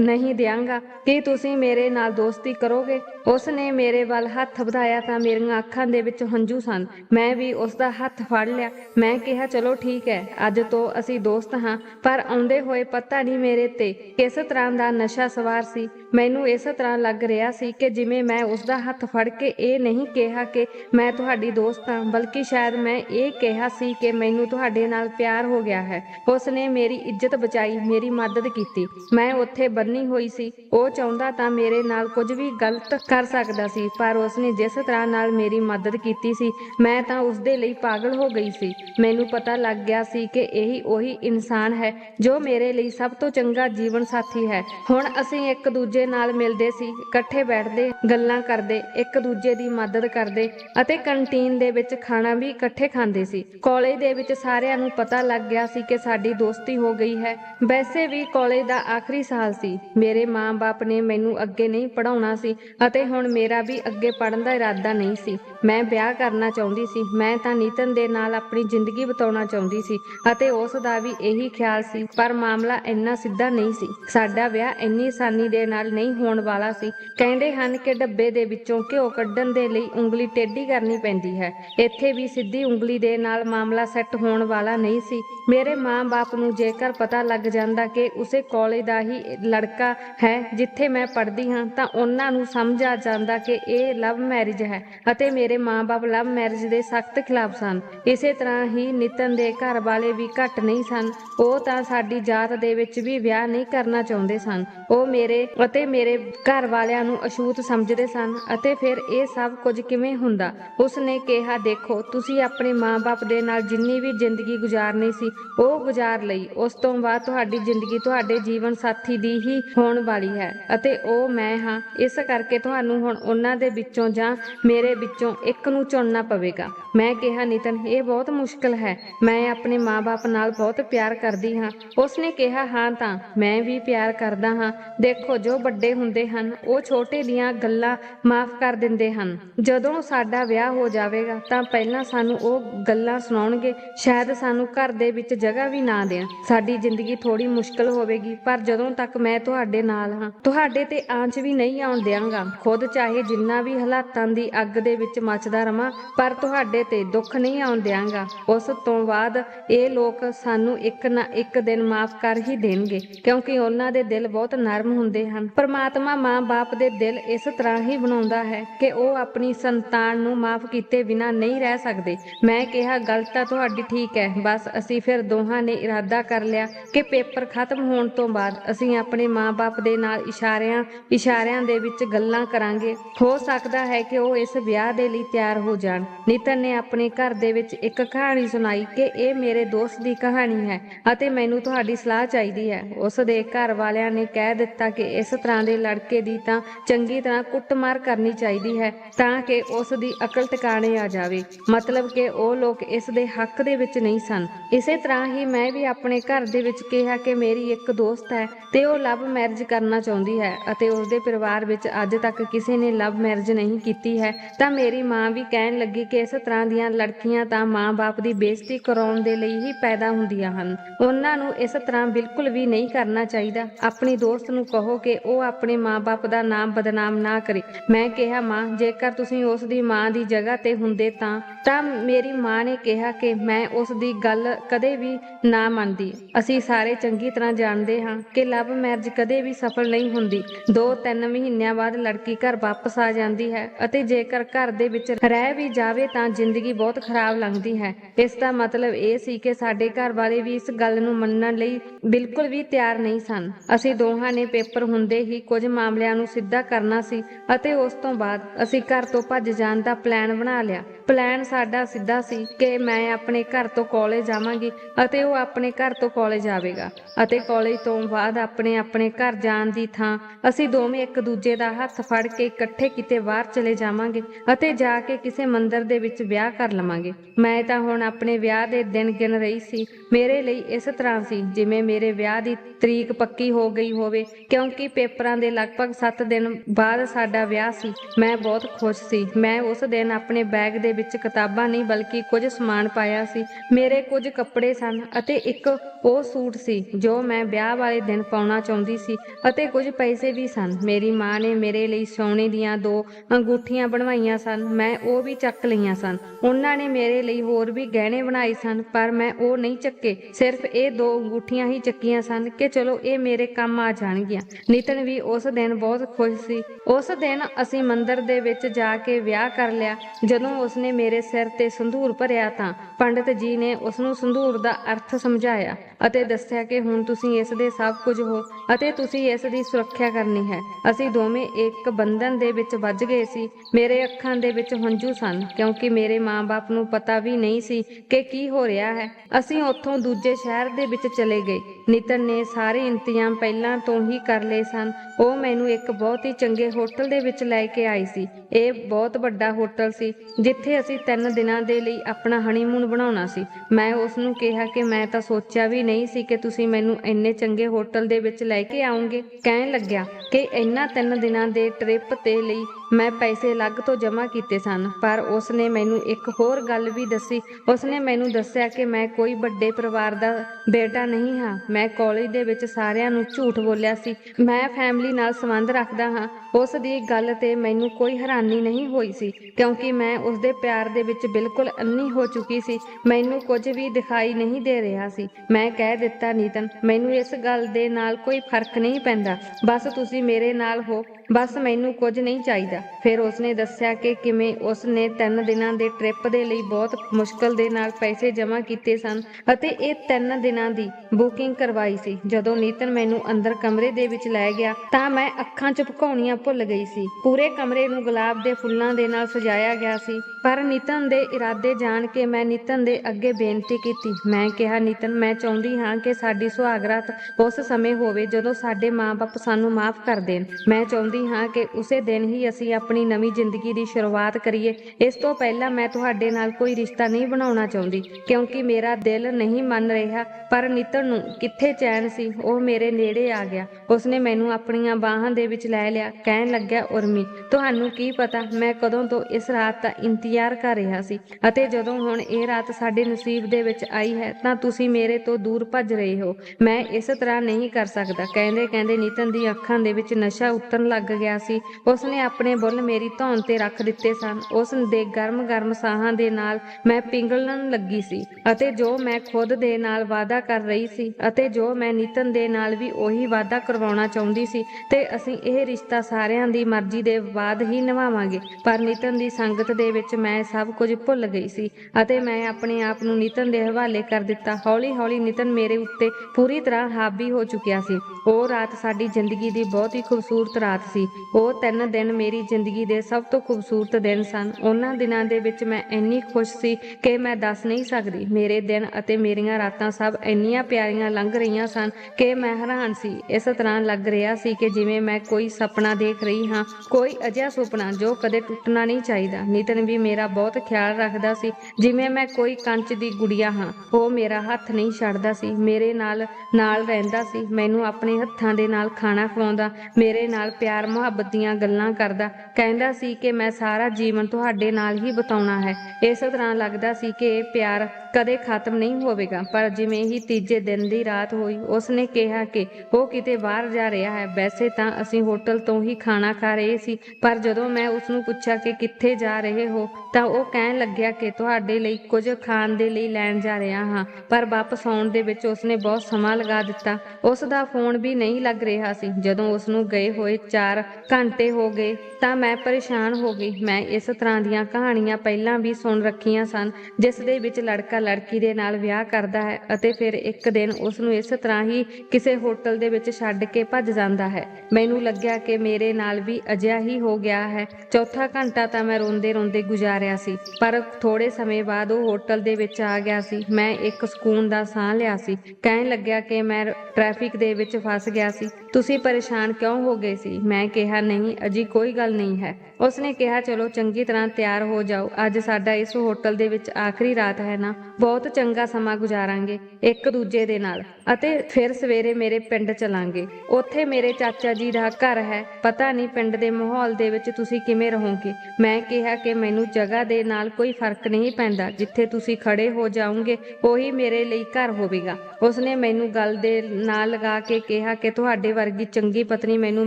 ਨਹੀਂ ਦਿਆਂਗਾ। ਕੀ ਤੁਸੀਂ ਮੇਰੇ ਨਾਲ ਦੋਸਤੀ ਕਰੋਗੇ? ਉਸ ਨੇ ਮੇਰੇ ਵੱਲ ਹੱਥ ਵਧਾਇਆ ਤਾਂ ਮੇਰੀਆਂ ਅੱਖਾਂ ਦੇ ਵਿੱਚ ਹੰਝੂ ਸਨ। ਮੈਂ ਵੀ ਉਸ ਦਾ ਹੱਥ ਫੜ ਲਿਆ। ਮੈਂ ਕਿਹਾ, ਚਲੋ ਠੀਕ ਹੈ, ਅੱਜ ਤੋਂ ਅਸੀਂ ਦੋਸਤ ਹਾਂ। ਪਰ ਆਉਂਦੇ ਹੋਏ ਪਤਾ ਨਹੀਂ ਮੇਰੇ ਤੇ ਕਿਸ ਤਰ੍ਹਾਂ ਦਾ ਨਸ਼ਾ ਸਵਾਰ ਸੀ। ਮੈਨੂੰ ਇਸ ਤਰ੍ਹਾਂ ਲੱਗ ਰਿਹਾ ਸੀ ਕਿ ਜਿਵੇਂ ਮੈਂ ਉਸ ਦਾ ਹੱਥ ਫੜ ਕੇ ਇਹ ਨਹੀਂ ਕਿਹਾ ਕਿ ਮੈਂ ਤੁਹਾਡੀ ਦੋਸਤ ਹਾਂ, ਬਲਕਿ ਸ਼ਾਇਦ ਮੈਂ ਇਹ ਕਿਹਾ ਸੀ ਕਿ ਮੈਨੂੰ ਤੁਹਾਡੇ ਨਾਲ ਪਿਆਰ ਹੋ ਗਿਆ ਹੈ। ਉਸ ਨੇ ਮੇਰੀ ਇੱਜ਼ਤ ਬਚਾਈ, ਮੇਰੀ ਮਦਦ ਕੀਤੀ। ਮੈਂ ਉੱਥੇ ਬੰਨੀ ਹੋਈ ਸੀ। ਉਹ ਚਾਹੁੰਦਾ ਤਾਂ ਮੇਰੇ ਨਾਲ ਕੁਝ ਵੀ ਗਲਤ ਕਰ ਸਕਦਾ ਸੀ, ਪਰ ਉਸ ਨੇ ਜਿਸ ਤਰ੍ਹਾਂ ਨਾਲ ਮੇਰੀ ਮਦਦ ਕੀਤੀ ਸੀ, ਮੈਂ ਤਾਂ ਉਸ ਦੇ ਲਈ ਪਾਗਲ ਹੋ ਗਈ ਸੀ। ਮੈਨੂੰ ਪਤਾ ਲੱਗ ਗਿਆ ਸੀ ਕਿ ਇਹੀ ਉਹੀ ਇਨਸਾਨ ਹੈ, ਜੋ ਮੇਰੇ ਲਈ ਸਭ ਤੋਂ ਚੰਗਾ ਜੀਵਨ ਸਾਥੀ ਹੈ। ਹੁਣ ਅਸੀਂ ਇੱਕ ਦੂਜੇ ਨਾਲ ਮਿਲਦੇ ਸੀ, ਇਕੱਠੇ ਬੈਠਦੇ, ਗੱਲਾਂ ਕਰਦੇ, ਇੱਕ ਦੂਜੇ ਦੀ ਮਦਦ ਕਰਦੇ ਅਤੇ ਕੰਟੀਨ ਦੇ ਵਿੱਚ ਖਾਣਾ ਵੀ ਇਕੱਠੇ ਖਾਂਦੇ ਸੀ। ਕਾਲਜ ਦੇ ਵਿੱਚ ਸਾਰਿਆਂ ਨੂੰ ਪਤਾ ਲੱਗ ਗਿਆ ਸੀ ਕਿ ਸਾਡੀ ਦੋਸਤੀ ਹੋ ਗਈ ਹੈ। ਵੈਸੇ ਵੀ ਕਾਲਜ ਦਾ ਆਖਰੀ ਸਾਲ ਸੀ। ਮੇਰੇ ਮਾਂ-ਬਾਪ ਨੇ ਮੈਨੂੰ ਅੱਗੇ ਨਹੀਂ ਪੜਾਉਣਾ ਸੀ ਅਤੇ ਹੁਣ ਮੇਰਾ ਵੀ ਅੱਗੇ ਪੜਨ ਦਾ ਇਰਾਦਾ ਨਹੀਂ ਸੀ। ਮੈਂ ਵਿਆਹ ਕਰਨਾ ਚਾਹੁੰਦੀ ਸੀ। ਮੈਂ ਤਾਂ ਨੀਤਨ ਦੇ ਨਾਲ ਆਪਣੀ ਜ਼ਿੰਦਗੀ ਬਿਤਾਉਣਾ ਚਾਹੁੰਦੀ ਸੀ ਅਤੇ ਉਸ ਦਾ ਵੀ ਇਹੀ ਖਿਆਲ ਸੀ। ਪਰ ਮਾਮਲਾ ਇੰਨਾ ਸਿੱਧਾ ਨਹੀਂ ਸੀ। ਸਾਡਾ ਵਿਆਹ ਇੰਨੀ ਆਸਾਨੀ ਦੇ ਨਾਲ ਨਹੀਂ ਹੋਣ ਵਾਲਾ ਸੀ। ਕਹਿੰਦੇ ਹਨ ਕਿ ਡੱਬੇ ਦੇ ਵਿੱਚੋਂ ਘਿਓ ਕੱਢਣ ਦੇ ਲਈ ਉਂਗਲੀ ਟੇਢੀ ਕਰਨੀ ਪੈਂਦੀ ਹੈ। ਇੱਥੇ ਵੀ ਸਿੱਧੀ ਉਂਗਲੀ ਦੇ ਨਾਲ ਮਾਮਲਾ ਸੈੱਟ ਹੋਣ ਵਾਲਾ ਨਹੀਂ ਸੀ। ਮੇਰੇ ਮਾਂ-ਬਾਪ ਨੂੰ ਜੇਕਰ ਪਤਾ ਲੱਗ ਜਾਂਦਾ ਕਿ ਉਸੇ ਕਾਲਜ ਦਾ ਹੀ ਲੜਕਾ ਹੈ ਜਿੱਥੇ ਮੈਂ ਪੜ੍ਹਦੀ ਹਾਂ, ਤਾਂ ਉਹਨਾਂ ਨੂੰ ਸਮਝ ਆ ਜਾਂਦਾ ਕਿ ਇਹ ਲਵ ਮੈਰਿਜ ਹੈ ਅਤੇ ਮੇਰੇ ਮਾਂ-ਬਾਪ ਲਵ ਮੈਰਿਜ ਦੇ ਸਖਤ ਖਿਲਾਫ ਸਨ। ਇਸੇ ਤਰ੍ਹਾਂ ਹੀ ਨਿਤਨ ਦੇ ਘਰ ਵਾਲੇ ਵੀ ਘੱਟ ਨਹੀਂ ਸਨ। ਉਹ ਤਾਂ ਸਾਡੀ ਜਾਤ ਦੇ ਵਿੱਚ ਵੀ ਵਿਆਹ ਨਹੀਂ ਕਰਨਾ ਚਾਹੁੰਦੇ ਸਨ। ਉਹ ਮੇਰੇ ਅਤੇ ਮੇਰੇ ਘਰ ਵਾਲਿਆਂ ਨੂੰ ਅਛੂਤ ਸਮਝਦੇ ਸਨ ਅਤੇ ਫਿਰ ਇਹ ਸਭ ਕੁਝ ਕਿਵੇਂ ਹੁੰਦਾ? ਉਸ ਨੇ ਕਿਹਾ, ਦੇਖੋ, ਤੁਸੀਂ ਆਪਣੇ ਮਾਂ-ਬਾਪ ਦੇ ਨਾਲ ਜਿੰਨੀ ਵੀ ਜ਼ਿੰਦਗੀ ਗੁਜ਼ਾਰਨੀ ਸੀ, ਉਹ ਗੁਜ਼ਾਰ ਲਈ। ਉਸ ਤੋਂ ਬਾਅਦ ਤੁਹਾਡੀ ਜ਼ਿੰਦਗੀ ਤੁਹਾਡੇ ਜੀਵਨ ਸਾਥੀ ਦੀ ਹੀ ਹੋਣ ਵਾਲੀ ਹੈ ਅਤੇ ਉਹ ਮੈਂ ਹਾਂ। ਇਸ ਕਰਕੇ ਤੁਹਾਨੂੰ ਹੁਣ ਉਹਨਾਂ ਦੇ ਵਿੱਚੋਂ ਜਾਂ ਮੇਰੇ ਵਿੱਚੋਂ ਇੱਕ ਨੂੰ ਚੁਣਨਾ ਪਵੇਗਾ। ਮੈਂ ਕਿਹਾ, ਨਿਤਨ, ਇਹ ਬਹੁਤ ਮੁਸ਼ਕਲ ਹੈ। ਮੈਂ ਆਪਣੇ ਮਾਂ-ਬਾਪ ਨਾਲ ਬਹੁਤ ਪਿਆਰ ਕਰਦੀ ਹਾਂ। ਉਸ ਨੇ ਕਿਹਾ, ਹਾਂ ਤਾਂ, ਮੈਂ ਵੀ ਪਿਆਰ ਕਰਦਾ ਹਾਂ। ਦੇਖੋ, ਜੋ ਵੱਡੇ ਹੁੰਦੇ ਹਨ, ਉਹ ਛੋਟੇ ਦੀਆਂ ਗੱਲਾਂ ਮਾਫ ਕਰ ਦਿੰਦੇ ਹਨ। ਜਦੋਂ ਸਾਡਾ ਵਿਆਹ ਹੋ ਜਾਵੇਗਾ, ਤਾਂ ਪਹਿਲਾਂ ਸਾਨੂੰ ਉਹ ਗੱਲਾਂ ਸੁਣਾਉਣਗੇ। ਸ਼ਾਇਦ ਸਾਨੂੰ ਘਰ ਦੇ ਵਿੱਚ ਜਗ੍ਹਾ ਵੀ ਨਾ ਦੇਣ। ਸਾਡੀ ਜ਼ਿੰਦਗੀ ਥੋੜੀ ਮੁਸ਼ਕਲ ਹੋਵੇਗੀ, ਪਰ ਜਦੋਂ ਤੱਕ ਮੈਂ ਤੁਹਾਡੇ ਨਾਲ ਹਾਂ, ਤੁਹਾਡੇ ਤੇ ਆਂਚ ਵੀ ਨਹੀਂ ਆਉਣ ਦਿਆਂਗਾ। ਖੁਦ ਚਾਹੇ ਜਿੰਨਾ ਵੀ ਹਾਲਾਤਾਂ ਦੀ ਅੱਗ ਦੇ ਵਿੱਚ ਮੱਚਦਾ ਰਵਾਂ, ਪਰ ਤੁਹਾਡੇ ਤੇ ਦੁੱਖ ਨਹੀਂ ਆਉਣ ਦਿਆਂਗਾ। ਉਸ ਤੋਂ ਬਾਅਦ ਇਹ ਲੋਕ ਸਾਨੂੰ ਇੱਕ ਨਾ ਇੱਕ ਦਿਨ ਮਾਫ ਕਰ ਹੀ ਦੇਣਗੇ, ਕਿਉਂਕਿ ਉਹਨਾਂ ਦੇ ਦਿਲ ਬਹੁਤ ਨਰਮ ਹੁੰਦੇ ਹਨ। ਪਰਮਾਤਮਾ ਮਾਂ-ਬਾਪ ਦੇ ਦਿਲ ਇਸ ਤਰ੍ਹਾਂ ਹੀ ਬਣਾਉਂਦਾ ਹੈ ਕਿ ਉਹ ਆਪਣੀ ਸੰਤਾਨ ਨੂੰ ਮਾਫ ਕੀਤੇ ਬਿਨਾਂ ਨਹੀਂ ਰਹਿ ਸਕਦੇ। ਮੈਂ ਕਿਹਾ, ਗੱਲ ਤਾਂ ਤੁਹਾਡੀ ਠੀਕ ਹੈ, ਬਸ ਅਸੀਂ ਫਿਰ ਦੋਹਾਂ ਨੇ ਇਰਾਦਾ ਕਰ ਲਿਆ ਕਿ ਪੇਪਰ ਖਤਮ ਹੋਣ ਤੋਂ ਬਾਅਦ ਅਸੀਂ ਆਪਣੇ ਮਾਂ-ਬਾਪ ਦੇ ਨਾਲ ਇਸ਼ਾਰਿਆਂ ਇਸ਼ਾਰਿਆਂ ਦੇ ਵਿੱਚ ਗੱਲਾਂ ਕਰਾਂਗੇ। ਹੋ ਸਕਦਾ ਹੈ ਕਿ ਉਹ ਇਸ ਵਿਆਹ ਦੇ ਲਈ ਤਿਆਰ ਹੋ ਜਾਣ। ਨਿਤਨ ਨੇ ਆਪਣੇ ਘਰ ਦੇ ਵਿੱਚ ਇੱਕ ਕਹਾਣੀ ਸੁਣਾਈ ਕਿ ਇਹ ਮੇਰੇ ਦੋਸਤ ਦੀ ਕਹਾਣੀ ਹੈ ਅਤੇ ਮੈਨੂੰ ਤੁਹਾਡੀ ਸਲਾਹ ਚਾਹੀਦੀ ਹੈ। ਉਸ ਦੇ ਘਰ ਵਾਲਿਆਂ ਨੇ ਕਹਿ ਦਿੱਤਾ ਕਿ ਇਸ ਤਰ੍ਹਾਂ ਦੇ ਲੜਕੇ ਦੀ ਤਾਂ ਚੰਗੀ ਤਰ੍ਹਾਂ ਕੁੱਟਮਾਰ ਕਰਨੀ ਚਾਹੀਦੀ ਹੈ ਤਾਂ ਕਿ ਉਸ ਦੀ ਅਕਲ ਟਿਕਾਣੇ ਆ ਜਾਵੇ। ਮਤਲਬ ਕਿ ਉਹ ਲੋਕ ਇਸ ਦੇ ਹੱਕ ਦੇ ਵਿੱਚ ਨਹੀਂ ਸਨ। ਇਸੇ ਤਰ੍ਹਾਂ ਹੀ ਮੈਂ ਵੀ ਆਪਣੇ ਘਰ ਦੇ ਵਿੱਚ ਕਿਹਾ ਕਿ ਮੇਰੀ ਇੱਕ ਦੋਸਤ ਹੈ ਤੇ ਉਹ ਲਵ ਮੈਰਿਜ ਕਰਨਾ ਚਾਹੁੰਦੀ ਹੈ ਅਤੇ ਉਸ ਦੇ ਪਰਿਵਾਰ ਵਿੱਚ ਅੱਜ ਤੱਕ ਕਿਸੇ ਨੇ ਲਵ ਮੈਰਿਜ ਨਹੀਂ ਕੀਤੀ ਹੈ। ਤਾਂ ਮੇਰੀ ਮਾਂ ਵੀ ਕਹਿਣ ਲੱਗੀ ਕਿ ਇਸ ਤਰ੍ਹਾਂ ਦੀਆਂ ਲੜਕੀਆਂ ਤਾਂ ਮਾਂ-ਬਾਪ ਦੀ ਬੇਇੱਜ਼ਤੀ ਕਰਾਉਣ ਦੇ ਲਈ ਹੀ ਪੈਦਾ ਹੁੰਦੀਆਂ ਹਨ। ਉਹਨਾਂ ਨੂੰ ਇਸ ਤਰ੍ਹਾਂ ਬਿਲਕੁਲ ਵੀ ਨਹੀਂ ਕਰਨਾ ਚਾਹੀਦਾ। ਆਪਣੀ ਦੋਸਤ ਨੂੰ ਕਹੋ ਕਿ ਉਹ ਆਪਣੇ ਮਾਂ-ਬਾਪ ਦਾ ਨਾਮ ਬਦਨਾਮ ਨਾ ਕਰੇ। ਮੈਂ ਕਿਹਾ, ਮਾਂ, ਜੇਕਰ ਤੁਸੀਂ ਉਸ ਦੀ ਮਾਂ ਦੀ ਜਗ੍ਹਾ ਤੇ ਹੁੰਦੇ ਤਾਂ ਤਾਂ ਮੇਰੀ ਮਾਂ ਨੇ ਕਿਹਾ ਕਿ ਮੈਂ ਉਸ ਦੀ ਗੱਲ ਕਦੇ ਵੀ ਨਾ ਮੰਨਦੀ। ਅਸੀਂ ਸਾਰੇ ਚੰਗੀ ਤਰ੍ਹਾਂ ਜਾਣਦੇ ਹਾਂ ਕਿ ਲਵ ਮੈਰਿਜ ਕਦੇ ਵੀ ਸਫਲ ਨਹੀਂ ਹੁੰਦੀ। 2-3 ਮਹੀਨਿਆਂ ਬਾਅਦ ਲੜਕੀ ਘਰ ਵਾਪਸ ਆ ਜਾਂਦੀ ਹੈ ਅਤੇ ਜੇਕਰ ਘਰ ਦੇ ਵਿੱਚ ਰਹਿ ਵੀ ਜਾਵੇ ਤਾਂ ਜ਼ਿੰਦਗੀ ਬਹੁਤ ਖਰਾਬ ਲੰਘਦੀ ਹੈ। ਇਸ ਦਾ ਮਤਲਬ ਇਹ ਸੀ ਕਿ ਸਾਡੇ ਘਰ ਵਾਲੇ ਵੀ ਇਸ ਗੱਲ ਨੂੰ ਮੰਨਣ ਲਈ ਬਿਲਕੁਲ ਵੀ ਤਿਆਰ ਨਹੀਂ ਸਨ। ਅਸੀਂ ਦੋਹਾਂ ਨੇ ਪੇਪਰ ਹੁੰਦੇ ਹੀ ਕੁਝ ਮਾਮਲਿਆਂ ਨੂੰ ਸਿੱਧਾ ਕਰਨਾ ਸੀ ਅਤੇ ਉਸ ਤੋਂ ਬਾਅਦ ਅਸੀਂ ਘਰ ਤੋਂ ਭੱਜ ਜਾਣ ਦਾ ਪਲਾਨ ਬਣਾ ਲਿਆ। ਪਲਾਨ ਸਾਡਾ ਸਿੱਧਾ ਸੀ ਕਿ ਮੈਂ ਆਪਣੇ ਘਰ ਤੋਂ ਕਾਲਜ ਜਾਵਾਂਗੀ ਅਤੇ ਉਹ ਆਪਣੇ ਘਰ ਤੋਂ ਕਾਲਜ ਆਵੇਗਾ ਅਤੇ ਕਾਲਜ ਤੋਂ ਬਾਅਦ ਆਪਣੇ ਆਪਣੇ ਘਰ ਜਾਣ ਦੀ ਥਾਂ ਅਸੀਂ ਦੋਵੇਂ ਇੱਕ ਦੂਜੇ ਦਾ ਹੱਥ ਫੜ ਕੇ ਇਕੱਠੇ ਕਿਤੇ ਬਾਹਰ ਚਲੇ ਜਾਵਾਂਗੇ ਅਤੇ ਜਾ ਕੇ ਕਿਸੇ ਮੰਦਿਰ ਦੇ ਵਿੱਚ ਵਿਆਹ ਕਰ ਲਵਾਂਗੇ। ਮੈਂ ਤਾਂ ਹੁਣ ਆਪਣੇ ਵਿਆਹ ਦੇ ਦਿਨ ਗਿਣ ਰਹੀ ਸੀ। ਮੇਰੇ ਲਈ ਇਸ ਤਰ੍ਹਾਂ ਸੀ ਜਿਵੇਂ ਮੇਰੇ ਵਿਆਹ ਦੀ ਤਰੀਕ ਪੱਕੀ ਹੋ ਗਈ ਹੋਵੇ, ਕਿਉਂਕਿ ਪੇਪਰਾਂ ਦੇ ਲਗਭਗ 7 ਦਿਨ ਬਾਅਦ ਸਾਡਾ ਵਿਆਹ ਸੀ। ਮੈਂ ਬਹੁਤ ਖੁਸ਼ ਸੀ। ਮੈਂ ਉਸ ਦਿਨ ਆਪਣੇ ਬੈਗ ਦੇ ਵਿੱਚ ਕਿਤਾਬਾਂ ਨਹੀਂ, ਬਲਕਿ ਕੁਝ ਸਮਾਨ ਪਾਇਆ ਸੀ। ਮੇਰੇ ਕੁਝ ਕੱਪੜੇ ਸਨ ਅਤੇ ਇੱਕ ਉਹ ਸੂਟ ਸੀ, ਜੋ ਮੈਂ ਵਿਆਹ ਵਾਲੇ ਦਿਨ ਪਾਉਣਾ ਚਾਹੁੰਦੀ ਸੀ ਅਤੇ ਕੁਝ ਪੈਸੇ ਵੀ ਸਨ। ਮੇਰੀ ਮਾਂ ਨੇ ਮੇਰੇ ਲਈ ਸੋਨੇ ਦੀਆਂ ਦੋ ਅੰਗੂਠੀਆਂ ਬਣਵਾਈਆਂ ਸਨ। ਮੈਂ ਉਹ ਵੀ ਚੱਕ ਲਈਆਂ ਸਨ। ਉਹਨਾਂ ਨੇ ਮੇਰੇ ਲਈ ਹੋਰ ਵੀ ਗਹਿਣੇ ਬਣਾਏ ਸਨ, ਪਰ ਮੈਂ ਉਹ ਨਹੀਂ ਚੱਕੇ। ਸਿਰਫ ਇਹ ਦੋ ਅੰਗੂਠੀਆਂ ਹੀ ਚੱਕੀਆਂ ਸਨ ਕਿ ਚਲੋ ਇਹ ਮੇਰੇ ਕੰਮ ਆ ਜਾਣਗੀਆਂ। ਨਿਤਨ ਵੀ ਉਸ ਦਿਨ ਬਹੁਤ ਖੁਸ਼ ਸੀ। ਉਸ ਦਿਨ ਅਸੀਂ ਮੰਦਿਰ ਦੇ ਵਿੱਚ ਜਾ ਕੇ ਵਿਆਹ ਕਰ ਲਿਆ। ਜਦੋਂ ਉਸਨੇ ਮੇਰੇ ਸਿਰ ਤੇ ਸੰਧੂਰ ਭਰਿਆ ਤਾਂ ਪੰਡਿਤ ਜੀ ਨੇ ਉਸ ਨੂੰ ਸੰਧੂਰ ਦਾ ਅਰਥ ਸਮਝਾਇਆ ਅਤੇ ਦੱਸਿਆ ਕਿ ਹੁਣ ਤੁਸੀਂ ਇਸ ਦੇ ਸਭ ਕੁਝ ਹੋ ਅਤੇ ਤੁਸੀਂ ਇਸ ਦੀ ਸੁਰੱਖਿਆ ਕਰਨੀ ਹੈ। ਅਸੀਂ ਦੋਵੇਂ ਇੱਕ ਬੰਧਨ ਦੇ ਵਿੱਚ ਵੱਜ ਗਏ ਸੀ। ਮੇਰੇ ਅੱਖਾਂ ਦੇ ਵਿੱਚ ਹੰਝੂ ਸਨ ਕਿਉਂਕਿ ਮੇਰੇ ਮਾਂ-ਬਾਪ ਨੂੰ ਪਤਾ ਵੀ ਨਹੀਂ ਸੀ ਕਿ ਕੀ ਹੋ ਰਿਹਾ ਹੈ। ਅਸੀਂ ਉੱਥੋਂ ਦੂਜੇ ਸ਼ਹਿਰ ਦੇ ਵਿੱਚ ਚਲੇ ਗਏ। ਨਿਤਨ ਨੇ ਸਾਰੇ ਇੰਤਜ਼ਾਮ ਪਹਿਲਾਂ ਤੋਂ ਹੀ ਕਰ ਲਏ ਸਨ। ਉਹ ਮੈਨੂੰ ਇੱਕ ਬਹੁਤ ਹੀ ਚੰਗੇ ਹੋਟਲ ਦੇ ਵਿੱਚ ਲੈ ਕੇ ਆਈ ਸੀ। ਇਹ ਬਹੁਤ ਵੱਡਾ ਹੋਟਲ ਸੀ, ਜਿੱਥੇ ਅਸੀਂ ਤਿੰਨ ਦਿਨਾਂ ਦੇ ਲਈ ਆਪਣਾ ਹਨੀਮੂਨ ਬਣਾਉਣਾ ਸੀ। ਮੈਂ ਉਸ ਨੂੰ ਕਿਹਾ ਕਿ ਮੈਂ ਤਾਂ ਸੋਚਿਆ ਵੀ ਨਹੀਂ ਸੀ ਕਿ ਤੁਸੀਂ ਮੈਨੂੰ ਇੰਨੇ ਚੰਗੇ ਹੋਟਲ ਦੇ ਵਿੱਚ ਲੈ ਕੇ ਆਉਂਗੇ। ਕਹਿਣ ਲੱਗਿਆ ਕਿ ਇੰਨਾ ਤਿੰਨ ਦਿਨਾਂ ਦੇ ਟ੍ਰਿਪ ਤੇ ਲਈ ਮੈਂ ਪੈਸੇ ਅਲੱਗ ਤੋਂ ਜਮ੍ਹਾਂ ਕੀਤੇ ਸਨ, ਪਰ ਉਸ ਨੇ ਮੈਨੂੰ ਇੱਕ ਹੋਰ ਗੱਲ ਵੀ ਦੱਸੀ। ਉਸ ਨੇ ਮੈਨੂੰ ਦੱਸਿਆ ਕਿ ਮੈਂ ਕੋਈ ਵੱਡੇ ਪਰਿਵਾਰ ਦਾ ਬੇਟਾ ਨਹੀਂ ਹਾਂ। ਮੈਂ ਕਾਲਜ ਦੇ ਵਿੱਚ ਸਾਰਿਆਂ ਨੂੰ ਝੂਠ ਬੋਲਿਆ ਸੀ। ਮੈਂ ਫੈਮਿਲੀ ਨਾਲ ਸੰਬੰਧ ਰੱਖਦਾ ਹਾਂ। ਉਸ ਦੀ ਗੱਲ ਤੇ ਮੈਨੂੰ ਕੋਈ ਹੈਰਾਨੀ ਨਹੀਂ ਹੋਈ ਸੀ, ਕਿਉਂਕਿ ਮੈਂ ਉਸ ਦੇ ਪਿਆਰ ਦੇ ਵਿੱਚ ਬਿਲਕੁਲ ਅੰਨੀ ਹੋ ਚੁੱਕੀ ਸੀ। ਮੈਨੂੰ ਕੁਝ ਵੀ ਦਿਖਾਈ ਨਹੀਂ ਦੇ ਰਿਹਾ ਸੀ। ਮੈਂ ਕਹਿ ਦਿੱਤਾ, ਨੀਤਨ, ਮੈਨੂੰ ਇਸ ਗੱਲ ਦੇ ਨਾਲ ਕੋਈ ਫ਼ਰਕ ਨਹੀਂ ਪੈਂਦਾ। ਬਸ ਤੁਸੀਂ ਮੇਰੇ ਨਾਲ ਹੋ। ਬਸ ਮੈਨੂੰ ਕੁਝ ਨਹੀਂ ਚਾਹੀਦਾ। ਫਿਰ ਉਸਨੇ ਦੱਸਿਆ ਕਿ ਕਿਵੇਂ ਉਸਨੇ ਤਿੰਨ ਦਿਨਾਂ ਦੇ ਟ੍ਰਿਪ ਦੇ ਲਈ ਬਹੁਤ ਮੁਸ਼ਕਲ ਦੇ ਨਾਲ ਪੈਸੇ ਜਮ੍ਹਾਂ ਕੀਤੇ ਸਨ ਅਤੇ ਇਹ ਤਿੰਨ ਦਿਨਾਂ ਦੀ ਬੁਕਿੰਗ ਕਰਵਾਈ ਸੀ। ਜਦੋਂ ਨੀਤਨ ਮੈਨੂੰ ਅੰਦਰ ਕਮਰੇ ਦੇ ਵਿੱਚ ਲੈ ਗਿਆ, ਤਾਂ ਮੈਂ ਅੱਖਾਂ ਝਪਕਾਉਣੀਆਂ ਭੁੱਲ ਗਈ ਸੀ। ਪੂਰੇ ਕਮਰੇ ਨੂੰ ਗੁਲਾਬ ਦੇ ਫੁੱਲਾਂ ਦੇ ਨਾਲ ਸਜਾਇਆ ਗਿਆ ਸੀ। ਪਰ ਨਿਤਨ ਦੇ ਇਰਾਦੇ ਜਾਣ ਕੇ ਮੈਂ ਨੀਤਨ ਦੇ ਅੱਗੇ ਬੇਨਤੀ ਕੀਤੀ। ਮੈਂ ਕਿਹਾ, ਨੀਤਨ, ਮੈਂ ਚਾਹੁੰਦੀ ਹਾਂ ਕਿ ਸਾਡੀ ਸੁਹਾਗਰਾਤ ਉਸ ਸਮੇਂ ਹੋਵੇ ਜਦੋਂ ਸਾਡੇ ਮਾਪੇ ਸਾਨੂੰ ਮਾਫ ਕਰ ਦੇਣ। ਮੈਂ ਚਾਹੁੰਦੀ ਹਾਂ ਕਿ ਉਸੇ ਦਿਨ ਹੀ ਅਸੀਂ ਆਪਣੀ ਨਵੀਂ ਜ਼ਿੰਦਗੀ ਦੀ ਸ਼ੁਰੂਆਤ ਕਰੀਏ। ਇਸ ਤੋਂ ਪਹਿਲਾਂ ਮੈਂ ਤੁਹਾਡੇ ਨਾਲ ਕੋਈ ਰਿਸ਼ਤਾ ਨਹੀਂ ਬਣਾਉਣਾ ਚਾਹੁੰਦੀ, ਕਿਉਂਕਿ ਮੇਰਾ ਦਿਲ ਨਹੀਂ ਮੰਨ ਰਿਹਾ। ਪਰ ਨਿਤਨ ਨੂੰ ਕਿੱਥੇ ਚੈਨ ਸੀ? ਉਹ ਮੇਰੇ ਨੇੜੇ ਆ ਗਿਆ। ਉਸਨੇ ਮੈਨੂੰ ਆਪਣੀਆਂ ਬਾਹਾਂ ਦੇ ਵਿੱਚ ਲੈ ਲਿਆ। ਕਹਿਣ ਲੱਗਿਆ, ਉਰਮੀ, ਤੁਹਾਨੂੰ ਕੀ ਪਤਾ? ਮੈਂ ਕਦੋਂ ਤੋਂ ਇਸ ਰਾਤ ਦਾ ਇੰਤਜ਼ਾਰ ਕਰ ਰਿਹਾ ਸੀ ਅਤੇ ਜਦੋਂ ਹੁਣ ਇਹ ਰਾਤ ਸਾਡੇ ਨਸੀਬ ਦੇ ਵਿੱਚ ਆਈ ਹੈ, ਤਾਂ ਤੁਸੀਂ ਮੇਰੇ ਤੋਂ ਦੂਰ ਭੱਜ ਰਹੇ ਹੋ। ਮੈਂ ਇਸ ਤਰ੍ਹਾਂ ਨਹੀਂ ਕਰ ਸਕਦਾ। ਕਹਿੰਦੇ ਕਹਿੰਦੇ ਨੀਤਨ ਦੀ ਅੱਖਾਂ ਦੇ ਵਿੱਚ ਨਸ਼ਾ ਉਤਰਨ ਲੱਗ ਗਿਆ ਸੀ। ਉਸਨੇ ਆਪਣੇ ਬੁੱਲ ਮੇਰੀ ਧੌਣ ਤੇ ਰੱਖ ਦਿੱਤੇ ਸਨ। ਉਸ ਦੇ ਗਰਮ-ਗਰਮ ਸਾਹਾਂ ਦੇ ਨਾਲ ਮੈਂ ਪਿੰਗਲਣ ਲੱਗੀ ਸੀ ਅਤੇ ਜੋ ਮੈਂ ਖੁਦ ਦੇ ਨਾਲ ਵਾਅਦਾ ਕਰ ਰਹੀ ਸੀ ਅਤੇ ਜੋ ਮੈਂ ਨੀਤਨ ਦੇ ਨਾਲ ਵੀ ਉਹੀ ਵਾਅਦਾ ਕਰਵਾਉਣਾ ਚਾਹੁੰਦੀ ਸੀ ਤੇ ਅਸੀਂ ਇਹ ਰਿਸ਼ਤਾ ਸਾਰਿਆਂ ਦੀ ਮਰਜ਼ੀ ਦੇ ਬਾਅਦ ਹੀ ਨਿਭਾਵਾਂਗੇ ਪਰ ਨਿਤਨ ਦੀ ਸੰਗਤ ਦੇ ਵਿੱਚ ਮੈਂ ਸਭ ਕੁਝ ਭੁੱਲ ਗਈ ਸੀ ਅਤੇ ਮੈਂ ਆਪਣੇ ਆਪ ਨੂੰ ਨਿਤਨ ਦੇ ਹਵਾਲੇ ਕਰ ਦਿੱਤਾ। ਹੌਲੀ-ਹੌਲੀ ਨਿਤਨ ਮੇਰੇ ਉੱਤੇ ਪੂਰੀ ਤਰ੍ਹਾਂ ਹਾਵੀ ਹੋ ਚੁੱਕਿਆ ਸੀ। ਉਹ ਰਾਤ ਸਾਡੀ ਜ਼ਿੰਦਗੀ ਦੀ ਬਹੁਤ ਹੀ ਖੂਬਸੂਰਤ ਰਾਤ ਸੀ। ਉਹ ਤਿੰਨ ਦਿਨ ਮੇਰੀ ਜ਼ਿੰਦਗੀ ਦੇ ਸਭ ਤੋਂ ਖੂਬਸੂਰਤ ਦਿਨ ਸਨ। ਉਹਨਾਂ ਦਿਨਾਂ ਦੇ ਵਿੱਚ ਮੈਂ ਇੰਨੀ ਖੁਸ਼ ਸੀ ਕਿ ਮੈਂ ਦੱਸ ਨਹੀਂ ਸਕਦੀ। ਮੇਰੇ ਦਿਨ ਅਤੇ ਮੇਰੀਆਂ ਰਾਤਾਂ ਸਭ ਇੰਨੀਆਂ ਪਿਆਰੀਆਂ ਲੰਘ ਰਹੀਆਂ ਸਨ ਕਿ ਮੈਂ ਹੈਰਾਨ ਸੀ। ਇਸ ਤਰ੍ਹਾਂ ਲੱਗ ਰਿਹਾ ਸੀ ਕਿ ਜਿਵੇਂ ਮੈਂ ਕੋਈ ਸੁਪਨਾ ਦੇਖ ਰਹੀ ਹਾਂ। ਕੋਈ ਅਜਿਹਾ ਸੁਪਨਾ ਜੋ ਕਦੇ ਟੁੱਟਣਾ ਨਹੀਂ ਚਾਹੀਦਾ। ਨਿਤਨ ਵੀ ਮੇਰਾ ਬਹੁਤ ਖਿਆਲ ਰੱਖਦਾ ਸੀ। ਜਿਵੇਂ ਮੈਂ ਕੋਈ ਕੰਚ ਦੀ ਗੁੜੀਆ ਹਾਂ, ਉਹ ਮੇਰਾ ਹੱਥ ਨਹੀਂ ਛੱਡਦਾ ਸੀ। ਮੇਰੇ ਨਾਲ ਨਾਲ ਰਹਿੰਦਾ ਸੀ। ਮੈਨੂੰ ਆਪਣੇ ਹੱਥਾਂ ਦੇ ਨਾਲ ਖਾਣਾ ਖਵਾਉਂਦਾ, ਮੇਰੇ ਨਾਲ ਪਿਆਰ ਮੁਹੱਬਤ ਦੀਆਂ ਗੱਲਾਂ ਕਰਦਾ। ਕਹਿੰਦਾ ਸੀ ਕਿ ਮੈਂ ਸਾਰਾ ਜੀਵਨ ਤੁਹਾਡੇ ਨਾਲ ਹੀ ਬਿਤਾਉਣਾ ਹੈ। ਇਸ ਤਰ੍ਹਾਂ ਲੱਗਦਾ ਸੀ ਕਿ ਇਹ ਪਿਆਰ ਕਦੇ ਖਤਮ ਨਹੀਂ ਹੋਵੇਗਾ। ਪਰ ਜਿਵੇਂ ਹੀ ਤੀਜੇ ਦਿਨ ਦੀ ਰਾਤ ਹੋਈ, ਉਸਨੇ ਕਿਹਾ ਕਿ ਉਹ ਕਿਤੇ ਬਾਹਰ ਜਾ ਰਿਹਾ ਹੈ। ਵੈਸੇ ਤਾਂ ਅਸੀਂ ਹੋਟਲ ਤੋਂ ਹੀ ਖਾਣਾ ਖਾ ਰਹੇ ਸੀ, ਪਰ ਜਦੋਂ ਮੈਂ ਉਸ ਨੂੰ ਪੁੱਛਿਆ ਕਿ ਕਿੱਥੇ ਜਾ ਰਹੇ ਹੋ, ਤਾਂ ਉਹ ਕਹਿਣ ਲੱਗਿਆ ਕਿ ਤੁਹਾਡੇ ਲਈ ਕੁਝ ਖਾਣ ਦੇ ਲਈ ਲੈਣ ਜਾ ਰਿਹਾ ਹਾਂ। ਪਰ ਵਾਪਸ ਆਉਣ ਦੇ ਵਿੱਚ ਉਸਨੇ ਬਹੁਤ ਸਮਾਂ ਲਗਾ ਦਿੱਤਾ। ਉਸ ਦਾ ਫੋਨ ਵੀ ਨਹੀਂ ਲੱਗ ਰਿਹਾ ਸੀ। ਜਦੋਂ ਉਸ ਨੂੰ ਗਏ ਹੋਏ 4 ਘੰਟੇ ਹੋ ਗਏ, ਤਾਂ ਮੈਂ ਪਰੇਸ਼ਾਨ ਹੋ ਗਈ। ਮੈਂ ਇਸ ਤਰ੍ਹਾਂ ਦੀਆਂ ਕਹਾਣੀਆਂ ਪਹਿਲਾਂ ਵੀ ਸੁਣ ਰੱਖੀਆਂ ਸਨ, ਜਿਸ ਦੇ ਵਿੱਚ ਲੜਕਾ ਲੜਕੀ ਦੇ ਨਾਲ ਵਿਆਹ ਕਰਦਾ ਹੈ ਅਤੇ ਫਿਰ ਇੱਕ ਦਿਨ ਉਸ ਨੂੰ ਇਸ ਤਰ੍ਹਾਂ ਹੀ ਕਿਸੇ ਹੋਟਲ ਦੇ ਵਿੱਚ ਛੱਡ ਕੇ ਭੱਜ ਜਾਂਦਾ ਹੈ। ਮੈਨੂੰ ਲੱਗਿਆ ਕਿ ਮੇਰੇ ਨਾਲ ਵੀ ਅਜਿਹਾ ਹੀ ਹੋ ਗਿਆ ਹੈ। ਚੌਥਾ ਘੰਟਾ ਤਾਂ ਮੈਂ ਰੋਂਦੇ ਰੋਂਦੇ ਗੁਜ਼ਾਰਿਆ ਸੀ, ਪਰ ਥੋੜੇ ਸਮੇਂ ਬਾਅਦ ਉਹ ਹੋਟਲ ਦੇ ਵਿੱਚ ਆ ਗਿਆ ਸੀ। ਮੈਂ ਇੱਕ ਸਕੂਨ ਦਾ ਸਾਹ ਲਿਆ ਸੀ। ਕਹਿਣ ਲੱਗਿਆ ਕਿ ਮੈਂ ਟ੍ਰੈਫਿਕ ਦੇ ਵਿੱਚ ਫਸ ਗਿਆ ਸੀ। ਤੁਸੀਂ ਪਰੇਸ਼ਾਨ ਕਿਉਂ ਹੋ ਗਏ ਸੀ? ਮੈਂ ਕਿਹਾ, ਨਹੀਂ, ਅਜੀ ਕੋਈ ਗੱਲ ਨਹੀਂ ਹੈ। ਉਸਨੇ ਕਿਹਾ, ਚਲੋ, ਚੰਗੀ ਤਰ੍ਹਾਂ ਤਿਆਰ ਹੋ ਜਾਓ। ਅੱਜ ਸਾਡਾ ਇਸ ਹੋਟਲ ਦੇ ਵਿੱਚ ਆਖਰੀ ਰਾਤ ਹੈ ਨਾ? ਬਹੁਤ ਚੰਗਾ ਸਮਾਂ ਗੁਜ਼ਾਰਾਂਗੇ ਇੱਕ ਦੂਜੇ ਦੇ ਨਾਲ ਅਤੇ ਫਿਰ ਸਵੇਰੇ ਮੇਰੇ ਪਿੰਡ ਚਲਾਂਗੇ। ਉੱਥੇ ਮੇਰੇ ਚਾਚਾ ਜੀ ਦਾ ਘਰ ਹੈ। ਪਤਾ ਨਹੀਂ ਪਿੰਡ ਦੇ ਮਾਹੌਲ ਦੇ ਵਿੱਚ ਤੁਸੀਂ ਕਿਵੇਂ ਰਹੋਗੇ। ਮੈਂ ਕਿਹਾ ਕਿ ਮੈਨੂੰ ਜਗ੍ਹਾ ਦੇ ਨਾਲ ਕੋਈ ਫ਼ਰਕ ਨਹੀਂ ਪੈਂਦਾ। ਜਿੱਥੇ ਤੁਸੀਂ ਖੜੇ ਹੋ ਜਾਓਗੇ, ਉਹੀ ਮੇਰੇ ਲਈ ਘਰ ਹੋਵੇਗਾ। ਉਸਨੇ ਮੈਨੂੰ ਗੱਲ ਦੇ ਨਾਲ ਲਗਾ ਕੇ ਕਿਹਾ ਕਿ ਤੁਹਾਡੇ ਵਰਗੀ ਚੰਗੀ ਪਤਨੀ ਮੈਨੂੰ